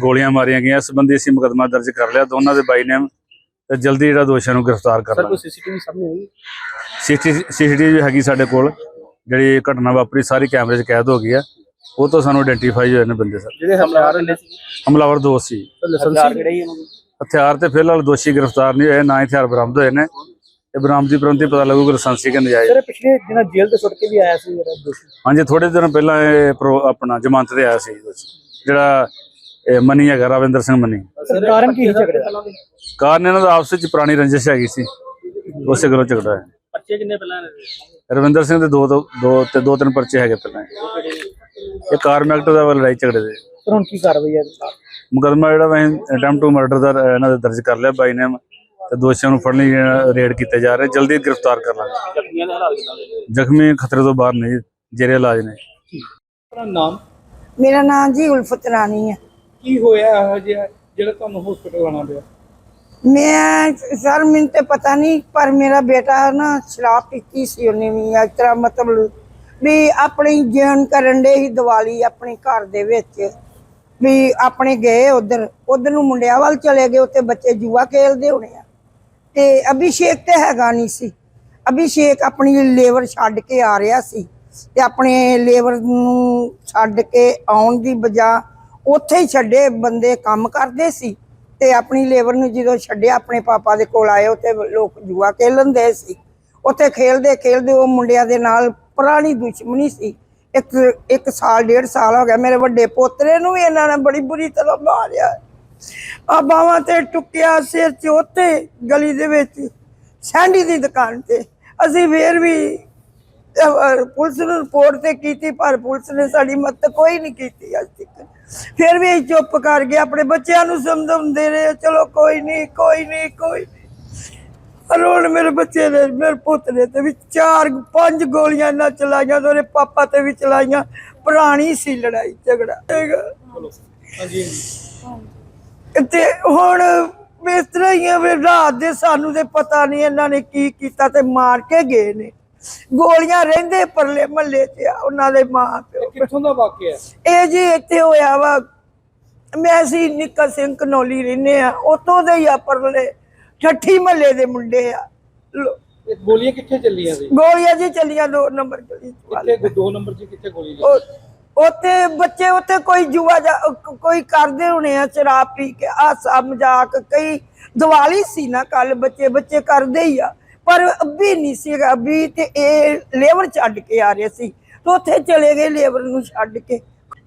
ਗੋਲੀਆਂ ਮਾਰੀਆਂ ਗਈਆਂ। ਇਸ ਸੰਬੰਧੀ ਅਸੀਂ ਮੁਕੱਦਮਾ ਦਰਜ ਕਰ ਲਿਆ। ਦੋਨਾਂ ਦੇ ਬਾਈ ਨੇਮ ਤੇ ਜਲਦੀ ਜਿਹੜਾ ਦੋਸ਼ੀਆਂ ਨੂੰ ਗ੍ਰਿਫਤਾਰ ਕਰ ਲਾਂਗੇ ਸੀਸੀਟੀਵੀ ਸਾਹਮਣੇ ਆਈ? ਸੀਸੀਟੀਵੀ ਹੈਗੀ ਸਾਡੇ ਕੋਲ। ਜਿਹੜੀ ਘਟਨਾ ਵਾਪਰੀ ਸਾਰੀ ਕੈਮਰੇ 'ਚ ਕੈਦ ਹੋ ਗਈ ਆ। ਉਹ ਤੋਂ ਸਾਨੂੰ ਆਇਡੈਂਟੀਫਾਈ ਹੋਏ ਨੇ ਬੰਦੇ ਸਰ। ਜਿਹੜੇ ਹਮਲਾਵਰ ਨੇ ਹਮਲਾਵਰ ਦੋ ਸੀ। ਨੂੰ ਹਥਿਆਰ ਤੇ ਫਿਲਹਾਲ ਦੋਸ਼ੀ ਗ੍ਰਿਫਤਾਰ ਨਹੀਂ ਹੋਏ ਨਾ ਹੀ ਹਥਿਆਰ ਬਰਾਮਦ ਹੋਏ ਨੇ। ਇਹ ਬਰਾਮਦੀ ਪ੍ਰੰਤੀ ਪਤਾ ਲੱਗੂਗਾ ਲਾਇਸੈਂਸੀ ਕਿ ਨਜਾਇਜ਼ ਸਰ ਪਿਛਲੇ ਦਿਨਾਂ ਜੇਲ੍ਹ ਤੋਂ ਛੁੱਟ ਕੇ ਵੀ ਆਇਆ ਸੀ ਜਿਹੜਾ ਦੋਸ਼ੀ? ਹਾਂਜੀ ਥੋੜੇ ਦਿਨ ਪਹਿਲਾਂ ਇਹ ਪ੍ਰੋ- ਆਪਣਾ ਜ਼ਮਾਨਤ ਤੇ ਆਇਆ ਸੀ ਦੋਸ਼ੀ। ਜਿਹੜਾ ਇਹ ਮਨੀ ਹੈਗਾ ਰਵਿੰਦਰ ਸਿੰਘ ਮਨੀ। ਸਰ ਕਾਰਨ ਕੀ ਸੀ ਝਗੜੇ ਦਾ? ਕਾਰਨ ਇਹਨਾਂ ਦਾ ਆਪਸ ਵਿੱਚ ਪੁਰਾਣੀ ਰੰਜਿਸ਼ ਹੈਗੀ ਸੀ। ਉਸੇ ਗੱਲੋਂ ਝਗੜਾ ਹੈ ਬੱਚੇ ਕਿੰਨੇ ਪਹਿਲਾਂ ਰਵਿੰਦਰ ਸਿੰਘ ਦੇ ਦੋ ਦੋ ਦੋ ਤੇ ਦੋ ਤਿੰਨ ਪਰਚੇ ਹੈਗੇ ਪਹਿਲਾਂ ਇਹ ਕਾਰਮ ਐਕਟ ਦਾ ਵਾ ਲੜਾਈ ਝਗੜੇ ਦੇ। ਸਰ ਹੁਣ ਕੀ ਕਾਰਵਾਈ ਹੈ ਮੁਕੱਦਮਾ ਜਿਹੜਾ ਵੈਂ ਅਟੈਂਪਟ ਟੂ ਮਰਡਰ ਦਾ ਇਹਨਾਂ ਦੇ ਦਰਜ ਕਰ ਲਿਆ। ਬਾਈ ਨੇਮ ਤੇ ਦੋਸ਼ੀਆਂ ਨੂੰ ਫੜਨ ਲਈ ਰੇਡ ਕੀਤੇ ਜਾ ਰਹੇ। ਜਲਦੀ ਗ੍ਰਿਫਤਾਰ ਕਰ ਲਾਂਗੇ। ਜ਼ਖਮੀਆਂ ਦੇ ਹਾਲਾਤ ਕਿਦਾਂ ਜ਼ਖਮੀ ਖਤਰੇ ਤੋਂ ਬਾਹਰ ਨਹੀਂ ਜੇਰੇ ਇਲਾਜ ਨੇ। ਆਪਣਾ ਨਾਮ? ਮੇਰਾ ਨਾਮ ਜੀ ਉਲਫਤ ਰਾਣੀ ਹੈ। ਕੀ ਹੋਇਆ ਇਹੋ ਜਿਹਾ ਜਿਹੜਾ ਤੁਹਾਨੂੰ ਹਸਪੀਟਲ ਆਣਾ ਪਿਆ? ਮੈਂ ਸਰ ਮੈਨੂੰ ਤੇ ਪਤਾ ਨਹੀਂ ਪਰ ਮੇਰਾ ਬੇਟਾ ਨਾ ਸ਼ਰਾਬ ਪੀਤੀ ਸੀ ਉਹਨੇ ਵੀ ਇਸ ਤਰ੍ਹਾਂ ਮਤਲਬ ਵੀ ਆਪਣੀ ਜੀਵਨ ਕਰਨ ਦੇ ਹੀ ਦੀਵਾਲੀ ਆਪਣੇ ਘਰ ਦੇ ਵਿੱਚ ਵੀ ਆਪਣੇ ਗਏ ਉਧਰ। ਉਧਰ ਨੂੰ ਮੁੰਡਿਆਂ ਵੱਲ ਚਲੇ ਗਏ ਉੱਥੇ ਬੱਚੇ ਜੂਆ ਖੇਲਦੇ ਹੋਣੇ ਆ। ਤੇ ਅਭਿਸ਼ੇਕ ਤੇ ਹੈਗਾ ਨਹੀਂ ਸੀ। ਅਭਿਸ਼ੇਕ ਆਪਣੀ ਲੇਬਰ ਛੱਡ ਕੇ ਆ ਰਿਹਾ ਸੀ ਤੇ ਆਪਣੇ ਲੇਬਰ ਨੂੰ ਛੱਡ ਕੇ ਆਉਣ ਦੀ ਬਜਾ ਉੱਥੇ ਹੀ ਛੱਡੇ ਬੰਦੇ ਕੰਮ ਕਰਦੇ ਸੀ ਤੇ ਆਪਣੀ ਲੇਬਰ ਨੂੰ ਜਦੋਂ ਛੱਡਿਆ ਆਪਣੇ ਪਾਪਾ ਦੇ ਕੋਲ ਆਏ, ਉੱਥੇ ਲੋਕ ਜੂਆ ਖੇਲਦੇ ਸੀ। ਉੱਥੇ ਖੇਲਦੇ ਖੇਲਦੇ ਉਹ ਮੁੰਡਿਆਂ ਦੇ ਨਾਲ ਪੁਰਾਣੀ ਦੁਸ਼ਮਣੀ ਸੀ। ਇੱਕ ਇੱਕ ਸਾਲ, ਡੇਢ ਸਾਲ ਹੋ ਗਿਆ ਮੇਰੇ ਵੱਡੇ ਪੋਤਰੇ ਨੂੰ ਵੀ ਇਹਨਾਂ ਨੇ ਬੜੀ ਬੁਰੀ ਤਰ੍ਹਾਂ ਮਾਰਿਆ। ਆ ਬਾਵਾਂ ਤੇ ਟੁੱਕਿਆ ਸਿਰ ਚ ਉੱਥੇ ਗਲੀ ਦੇ ਵਿੱਚ ਸੈਂਡੀ ਦੀ ਦੁਕਾਨ ਤੇ। ਅਸੀਂ ਫੇਰ ਵੀ ਅਹ, ਪੁਲਿਸ ਨੂੰ ਰਿਪੋਰਟ ਤੇ ਕੀਤੀ ਪਰ ਪੁਲਿਸ ਨੇ ਸਾਡੀ ਮਦਦ ਕੋਈ ਨਹੀਂ ਕੀਤੀ ਅੱਜ ਤੱਕ। ਫਿਰ ਵੀ ਅਸੀਂ ਚੁੱਪ ਕਰ ਗਏ ਆਪਣੇ ਬੱਚਿਆਂ ਨੂੰ ਸਮਝਾਉਂਦੇ ਰਹੇ ਚਲੋ ਕੋਈ ਨਹੀਂ ਕੋਈ ਨਹੀਂ ਕੋਈ ਨਹੀਂ। ਪਰ ਹੁਣ ਮੇਰੇ ਬੱਚੇ ਨੇ ਮੇਰੇ ਪੁੱਤ ਨੇ ਤੇ ਵੀ ਚਾਰ ਪੰਜ ਗੋਲੀਆਂ ਨਾਲ ਚਲਾਈਆਂ ਤੇ ਉਹਦੇ ਪਾਪਾ ਤੇ ਵੀ ਚਲਾਈਆਂ। ਪੁਰਾਣੀ ਸੀ ਲੜਾਈ ਝਗੜਾ। ਹੈਗਾ ਹਾਂਜੀ। ਤੇ ਹੁਣ ਇਸ ਤਰ੍ਹਾਂ ਹੀ ਆ ਰਾਤ ਦੇ ਸਾਨੂੰ ਤੇ ਪਤਾ ਨਹੀਂ ਇਹਨਾਂ ਨੇ ਕੀ ਕੀਤਾ ਤੇ ਮਾਰ ਕੇ ਗਏ ਨੇ। ਗੋਲੀਆਂ ਰਹਿੰਦੇ ਪਰਲੇ 'ਚ ਆ ਉਹਨਾਂ ਦੇ ਮਾਂ ਪਿਓ ਕਿੱਥੋਂ ਦਾ ਵਾਕਿਆ? ਇਹ ਜੀ ਇੱਥੇ ਹੋਇਆ ਵਾ। ਮੈਂ ਸੀ ਨਿੱਕਾ ਸਿੰਘ ਕਨੌਲੀ ਰਹਿੰਦੇ ਆ ਉਤੋਂ ਦੇ ਹੀ ਆ ਪਰਲੇ ਠੱਠੀ ਮਹੱਲੇ ਦੇ ਮੁੰਡੇ ਆ। ਗੋਲੀਆਂ ਕਿੱਥੇ ਚੱਲੀਆਂ ਸੀ? ਗੋਲੀਆਂ ਜੀ ਚੱਲੀਆਂ ਦੋ ਨੰਬਰ ਗਲੀ ਵੱਲ। ਕਿੱਥੇ ਨੰਬਰ ਗੋਲੀ ਲੱਗੀ ਉੱਥੇ ਬੱਚੇ ਉੱਥੇ ਕੋਈ ਜੂਆ ਜਾ ਕੋਈ ਕਰਦੇ ਹੋਣੇ ਆ ਸ਼ਰਾਬ ਪੀ ਕੇ ਹਾਸਾ ਮਜ਼ਾਕ ਕਈ ਦੀਵਾਲੀ ਸੀ ਨਾ ਕੱਲ ਬੱਚੇ ਬੱਚੇ ਕਰਦੇ ਹੀ ਆ ਪਰ ਅੱਬੀ ਨਹੀਂ ਸੀਗਾ ਅੱਬੀ ਤੇ ਇਹ ਲੇਬਰ ਛੱਡ ਕੇ ਆ ਰਹੇ ਸੀ ਤੇ ਉੱਥੇ ਚਲੇ ਗਏ ਲੇਬਰ ਨੂੰ ਛੱਡ ਕੇ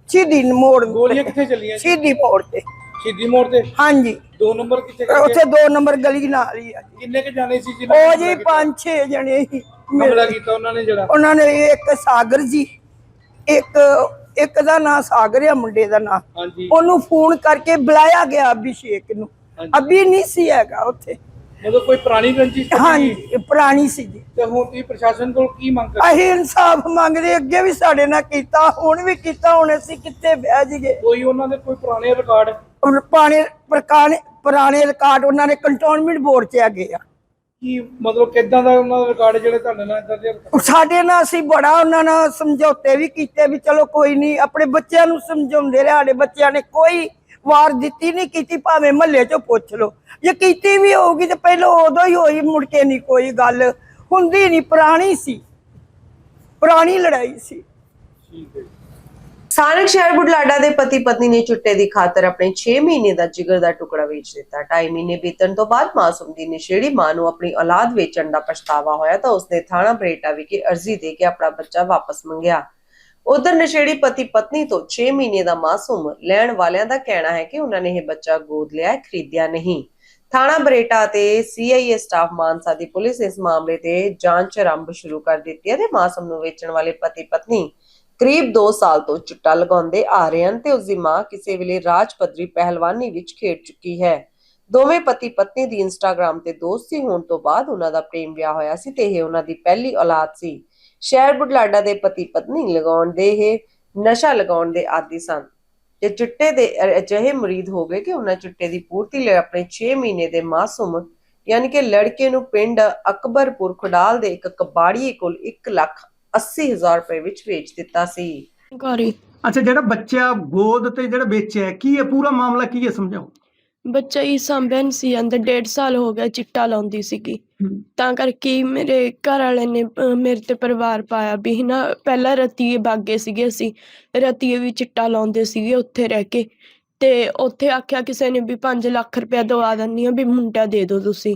ਸਿੱਧੀ ਮੋੜ ਗੋਲੀਆਂ ਕਿੱਥੇ ਚੱਲੀਆਂ ਸੀ ਸਿੱਧੀ ਮੋੜ ਤੇ। ਸਿੱਧੀ ਮੋੜ ਤੇ? ਹਾਂਜੀ। ਦੋ ਨੰਬਰ ਕਿੱਥੇ ਉੱਥੇ ਦੋ ਨੰਬਰ ਗਲੀ ਨਾਲ ਹੀ ਆ ਜੀ। ਕਿੰਨੇ ਕ ਜਾਣੇ ਸੀ ਨੇ ਉਹ ਜੀ ਕੀਤਾ? ਪੰਜ ਛੇ ਜਣੇ ਸੀ ਹਮਲਾ ਕੀਤਾ ਉਹਨਾਂ ਨੇ ਜਿਹੜਾ? ਉਹਨਾਂ ਨੇ ਇੱਕ ਸਾਗਰ ਜੀ ਇੱਕ ਇੱਕ ਦਾ ਨਾਂ ਸਾਗਰ ਆ ਮੁੰਡੇ ਦਾ ਨਾਂ। ਹਾਂਜੀ। ਉਹਨੂੰ ਫੋਨ ਕਰਕੇ ਬੁਲਾਇਆ ਗਿਆ ਅਭਿਸ਼ੇਕ ਨੂੰ। ਹਾਂਜੀ। ਅਭੀ ਨਹੀਂ ਸੀ ਹੈਗਾ ਉੱਥੇ। ਮਤਲਬ ਕੋਈ ਪੁਰਾਣੀ ਰੰਜਿਸ਼ ਤਾਂ ਹਾਂਜੀ ਨਹੀਂ? ਇਹ ਪੁਰਾਣੀ ਸੀ ਜੀ ਤੇ ਹੁਣ ਤੁਸੀਂ ਪ੍ਰਸ਼ਾਸਨ ਕੋਲ ਕੀ ਮੰਗ ਕਰਦੇ? ਅਸੀਂ ਇਨਸਾਫ ਮੰਗਦੇ ਅੱਗੇ ਵੀ ਸਾਡੇ ਨਾਲ ਕੀਤਾ ਹੁਣ ਵੀ ਕੀਤਾ ਹੁਣ ਅਸੀਂ ਕਿੱਥੇ ਬਹਿ ਜੀਏ ਕੋਈ ਉਹਨਾਂ ਦੇ ਕੋਈ ਪੁਰਾਣੇ ਰਿਕਾਰਡ? ਪੁਰਾਣੇ ਪੁਰਾਣੇ ਪੁਰਾਣੇ ਰਿਕਾਰਡ ਉਹਨਾਂ ਨੇ ਕੰਟੋਨਮੈਂਟ ਬੋਰਡ 'ਚ ਹੈਗੇ ਆ। ਕੀ ਮਤਲਬ ਕਿਦਾਂ ਦਾ ਉਹਨਾਂ ਦਾ ਰਿਕਾਰਡ ਜਿਹੜੇ ਤੁਹਾਡੇ ਨਾਲ ਇਦਾਂ ਦੇ ਸਾਡੇ ਨਾਲ ਅਸੀਂ ਬੜਾ ਉਹਨਾਂ ਨਾਲ ਸਮਝੌਤੇ ਵੀ ਕੀਤੇ ਵੀ ਚਲੋ ਕੋਈ ਨਹੀਂ ਆਪਣੇ ਬੱਚਿਆਂ ਨੂੰ ਸਮਝਾਉਂਦੇ ਰਹੇ ਸਾਡੇ ਬੱਚਿਆਂ ਨੇ ਕੋਈ ਵਾਰ ਦਿੱਤੀ ਨਹੀਂ ਕੀਤੀ ਭਾਵੇਂ ਮਹੱਲੇ 'ਚੋਂ ਪੁੱਛ ਲਓ। ਜੇ ਕੀਤੀ ਵੀ ਹੋਊਗੀ ਤੇ ਪਹਿਲਾਂ ਉਦੋਂ ਹੀ ਹੋਈ ਮੁੜ ਕੇ ਨਹੀਂ ਕੋਈ ਗੱਲ। ਹੁੰਦੀ ਨਹੀਂ ਪੁਰਾਣੀ ਸੀ। ਪੁਰਾਣੀ ਲੜਾਈ ਸੀ। ਠੀਕ ਹੈ ਸਥਾਨਕ ਸ਼ਹਿਰ ਬੁਢਲਾਡਾ ਦੇ ਪਤੀ ਪਤਨੀ ਨੇ ਚੁੱਟੇ ਦੀ ਖਾਤਰ ਆਪਣੇ 6 ਮਹੀਨੇ ਦਾ ਜਿਗਰ ਦਾ ਟੁਕੜਾ ਵੇਚ ਦਿੱਤਾ। 2.5 ਮਹੀਨੇ ਬੀਤਣ ਤੋਂ ਬਾਅਦ ਮਾਸੂਮ ਦੀ ਨਸ਼ੇੜੀ ਮਾਂ ਨੂੰ ਆਪਣੀ ਔਲਾਦ ਵੇਚਣ ਦਾ ਪਛਤਾਵਾ ਹੋਇਆ ਤਾਂ ਉਸਨੇ ਥਾਣਾ ਬਰੇਟਾ ਵਿਖੇ ਅਰਜ਼ੀ ਦੇ ਕੇ ਆਪਣਾ ਬੱਚਾ ਵਾਪਸ ਮੰਗਿਆ। ਉਧਰ ਨਸ਼ੇੜੀ ਪਤੀ ਪਤਨੀ ਤੋਂ 6 ਮਹੀਨੇ ਦਾ ਮਾਸੂਮ ਲੈਣ ਵਾਲਿਆਂ ਦਾ ਕਹਿਣਾ ਹੈ ਕਿ ਉਹਨਾਂ ਨੇ ਇਹ ਬੱਚਾ ਗੋਦ ਲਿਆ ਖਰੀਦਿਆ ਨਹੀਂ। ਥਾਣਾ ਬਰੇਟਾ ਤੇ ਸੀਆਈਏ ਸਟਾਫ ਮਾਨਸਾ ਦੀ ਪੁਲਿਸ ਇਸ ਮਾਮਲੇ ਤੇ ਜਾਂਚ ਆਰੰਭ ਸ਼ੁਰੂ ਕਰ ਦਿੱਤੀ ਹੈ ਤੇ ਮਾਸੂਮ ਨੂੰ ਵੇਚਣ ਵਾਲੇ ਪਤੀ ਪਤਨੀ ਕਰੀਬ 2 ਸਾਲ ਤੋਂ ਚਿੱਟਾ ਲਗਾਉਂਦੇ ਆ ਰਹੇ ਹਨ ਤੇ ਉਸ ਦੀ ਮਾਂ ਕਿਸੇ ਵੇਲੇ ਰਾਜ ਪੱਧਰੀ ਪਹਿਲਵਾਨੀ ਵਿੱਚ ਖੇਡ ਚੁੱਕੀ ਹੈ। ਦੋਵੇਂ ਪਤੀ ਪਤਨੀ ਦੀ ਇੰਸਟਾਗ੍ਰam ਤੇ ਦੋਸਤੀ ਹੋਣ ਤੋਂ ਬਾਅਦ ਉਹਨਾਂ ਦਾ ਪ੍ਰੇਮ ਵਿਆਹ ਹੋਇਆ ਸੀ ਤੇ ਇਹ ਉਹਨਾਂ ਦੀ ਪਹਿਲੀ ਔਲਾਦ ਸੀ। ਸ਼ਹਿਰ ਬੁਢਲਾਡਾ ਦੇ ਪਤੀ ਪਤਨੀ ਲਗਾਉਣ ਦੇ ਇਹ ਨਸ਼ਾ ਲਗਾਉਣ ਦੇ ਆਦੀ ਸਨ। ਤੇ ਚਿੱਟੇ ਦੇ ਅਜਿਹੇ ਮੁਰੀਦ ਹੋ ਗਏ ਕਿ ਉਹਨਾਂ ਚਿੱਟੇ ਦੀ ਪੂਰਤੀ ਲਈ ਆਪਣੇ 6 ਮਹੀਨੇ ਦੇ ਮਾਸੂਮ ਯਾਨੀ ਕਿ ਲੜਕੇ ਨੂੰ ਪਿੰਡ ਅਕਬਰਪੁਰ ਖੁਡਾਲ ਦੇ ਇੱਕ ਕਬਾੜੀਏ ਕੋਲ 1 ਲੱਖ 80 ਹਜ਼ਾਰ ਰੁਪਏ ਵਿੱਚ ਵੇਚ ਦਿੱਤਾ ਸੀ। ਘਰੇ ਅੱਛਾ ਜਿਹੜਾ ਬੱਚਾ ਗੋਦ ਤੇ ਜਿਹੜਾ ਵੇਚਿਆ ਕੀ ਹੈ ਪੂਰਾ ਮਾਮਲਾ ਕੀ ਹੈ ਸਮਝਾਓ? ਬੱਚਾ ਹੀ ਸਾਂਭਿਆ ਨਹੀਂ ਸੀ ਅੰਦਰ ਡੇਢ ਸਾਲ ਹੋ ਗਿਆ ਚਿੱਟਾ ਲਾਉਂਦੀ ਸੀਗੀ। ਤਾਂ ਕਰਕੇ ਹੀ ਮੇਰੇ ਘਰ ਵਾਲੇ ਨੇ ਅਹ, ਮੇਰੇ ਤੇ ਪਰਿਵਾਰ ਪਾਇਆ ਵੀ ਨਾ ਪਹਿਲਾਂ ਰਤੀਏ ਬਾਗੇ ਸੀਗੇ ਅਸੀਂ ਰਤੀਏ ਵੀ ਚਿੱਟਾ ਲਾਉਂਦੇ ਸੀਗੇ ਉੱਥੇ ਰਹਿ ਕੇ। ਤੇ ਉੱਥੇ ਆਖਿਆ ਕਿਸੇ ਨੇ ਵੀ 5 ਲੱਖ ਰੁਪਇਆ ਦਵਾ ਦਿੰਨੀ ਆ ਵੀ ਮੁੰਡਾ ਦੇ ਦਿਓ ਤੁਸੀਂ।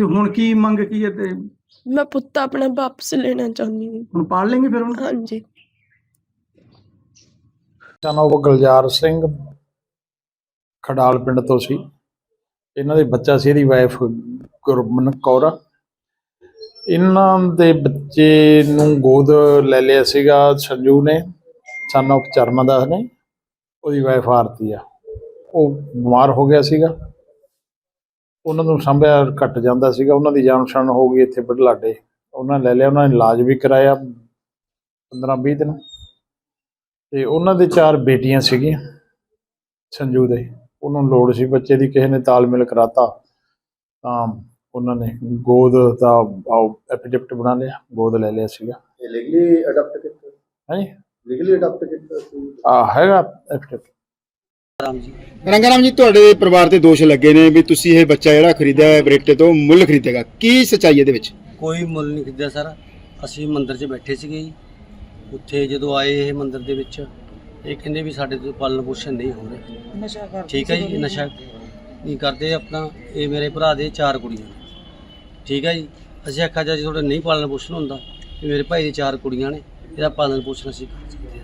ਤੇ ਹੁਣ ਕੀ ਮੰਗ ਕੀ ਹੈ ਤੇ? ਮੈਂ ਪੁੱਤ ਆਪਣਾ ਵਾਪਸ ਲੈਣਾ ਚਾਹੁੰਦੀ ਹਾਂ। ਹੁਣ ਪਾਲ ਲੈਂਗੇ ਫਿਰ ਉਹਨੂੰ? ਹਾਂਜੀ। ਉਹ ਗੁਲਜ਼ਾਰ ਸਿੰਘ ਖਡਾਲ ਪਿੰਡ ਤੋਂ ਸੀ। ਇਹਨਾਂ ਦੇ ਬੱਚਾ ਸੀ ਇਹਦੀ ਵਾਈਫ ਗੁਰਮਨ ਕੌਰ। ਇਹਨਾਂ ਦੇ ਬੱਚੇ ਨੂੰ ਗੋਦ ਲੈ ਲਿਆ ਸੀਗਾ ਸੰਜੂ ਨੇ ਸਨ of ਚਰਨਦਾਸ ਨੇ। ਉਹਦੀ ਵਾਈਫ ਆਰਤੀ ਆ। ਉਹ ਬਿਮਾਰ ਹੋ ਗਿਆ ਸੀਗਾ। ਉਹਨਾਂ ਨੂੰ ਸੰਭਿਆ ਘਟ ਜਾਂਦਾ ਸੀਗਾ ਉਹਨਾਂ ਦੀ ਜਾਨ ਪਛਾਣ ਹੋ ਗਈ ਇੱਥੇ ਬਢਲਾਡੇ ਉਹਨਾਂ ਲੈ ਲਿਆ ਉਹਨਾਂ ਨੇ ਇਲਾਜ ਵੀ ਕਰਾਇਆ 15 20 ਦਿਨ। ਤੇ ਉਹਨਾਂ ਦੇ ਚਾਰ ਬੇਟੀਆਂ ਸੀਗੀਆਂ ਸੰਜੂ ਦੇ। ਉਹਨੂੰ ਲੋੜ ਸੀ ਬੱਚੇ ਦੀ ਕਿਸੇ ਨੇ ਤਾਲਮੇਲ ਕਰਾਤਾ ਤਾਂ ਉਹਨਾਂ ਨੇ ਗੋਦ ਦਾ ਐਪੀਡਿਪਟ ਬਣਾ ਲਿਆ ਗੋਦ ਲੈ ਲਿਆ ਸੀਗਾ। ਲੀਗਲੀ ਅਡਾਪਟ ਕੀਤਾ? ਹਾਂਜੀ ਲੀਗਲੀ ਅਡਾਪਟ ਕੀਤਾ ਆ ਹੈਗਾ ਐਪੀਡਿਪਟ ਰੰਗਾਰਾਮ ਜੀ ਤੁਹਾਡੇ ਪਰਿਵਾਰ ਤੇ ਦੋਸ਼ ਲੱਗੇ ਨੇ ਵੀ ਤੁਸੀਂ ਇਹ ਬੱਚਾ ਜਿਹੜਾ ਖਰੀਦਿਆ ਹੈ ਬਰੇਟੇ ਤੋਂ ਮੁੱਲ ਖਰੀਦੇਗਾ। ਕੀ ਸੱਚਾਈ ਇਹਦੇ ਵਿੱਚ? ਕੋਈ ਮੁੱਲ ਨਹੀਂ ਖਰੀਦਿਆ ਸਰ। ਅਸੀਂ ਮੰਦਿਰ 'ਚ ਬੈਠੇ ਸੀਗੇ ਜੀ। ਉੱਥੇ ਜਦੋਂ ਆਏ ਇਹ ਮੰਦਿਰ ਦੇ ਵਿੱਚ ਇਹ ਕਹਿੰਦੇ ਵੀ ਸਾਡੇ ਤੋਂ ਪਾਲਣ ਪੋਸ਼ਣ ਨਹੀਂ ਹੋ ਰਿਹਾ। ਨਸ਼ਾ ਕਰਦੇ ਠੀਕ ਹੈ ਜੀ ਨਸ਼ਾ ਨਹੀਂ ਕਰਦੇ ਆਪਣਾ। ਇਹ ਮੇਰੇ ਭਰਾ ਦੇ ਚਾਰ ਕੁੜੀਆਂ ਨੇ। ਠੀਕ ਹੈ ਜੀ ਅਸੀਂ ਆਖਿਆ ਜੀ ਤੁਹਾਡਾ ਨਹੀਂ ਪਾਲਣ ਪੋਸ਼ਣ ਹੁੰਦਾ ਵੀ ਮੇਰੇ ਭਾਈ ਦੀ ਚਾਰ ਕੁੜੀਆਂ ਨੇ ਇਹਦਾ ਪਾਲਣ ਪੋਸ਼ਣ ਅਸੀਂ ਕਰ ਸਕਦੇ ਹਾਂ।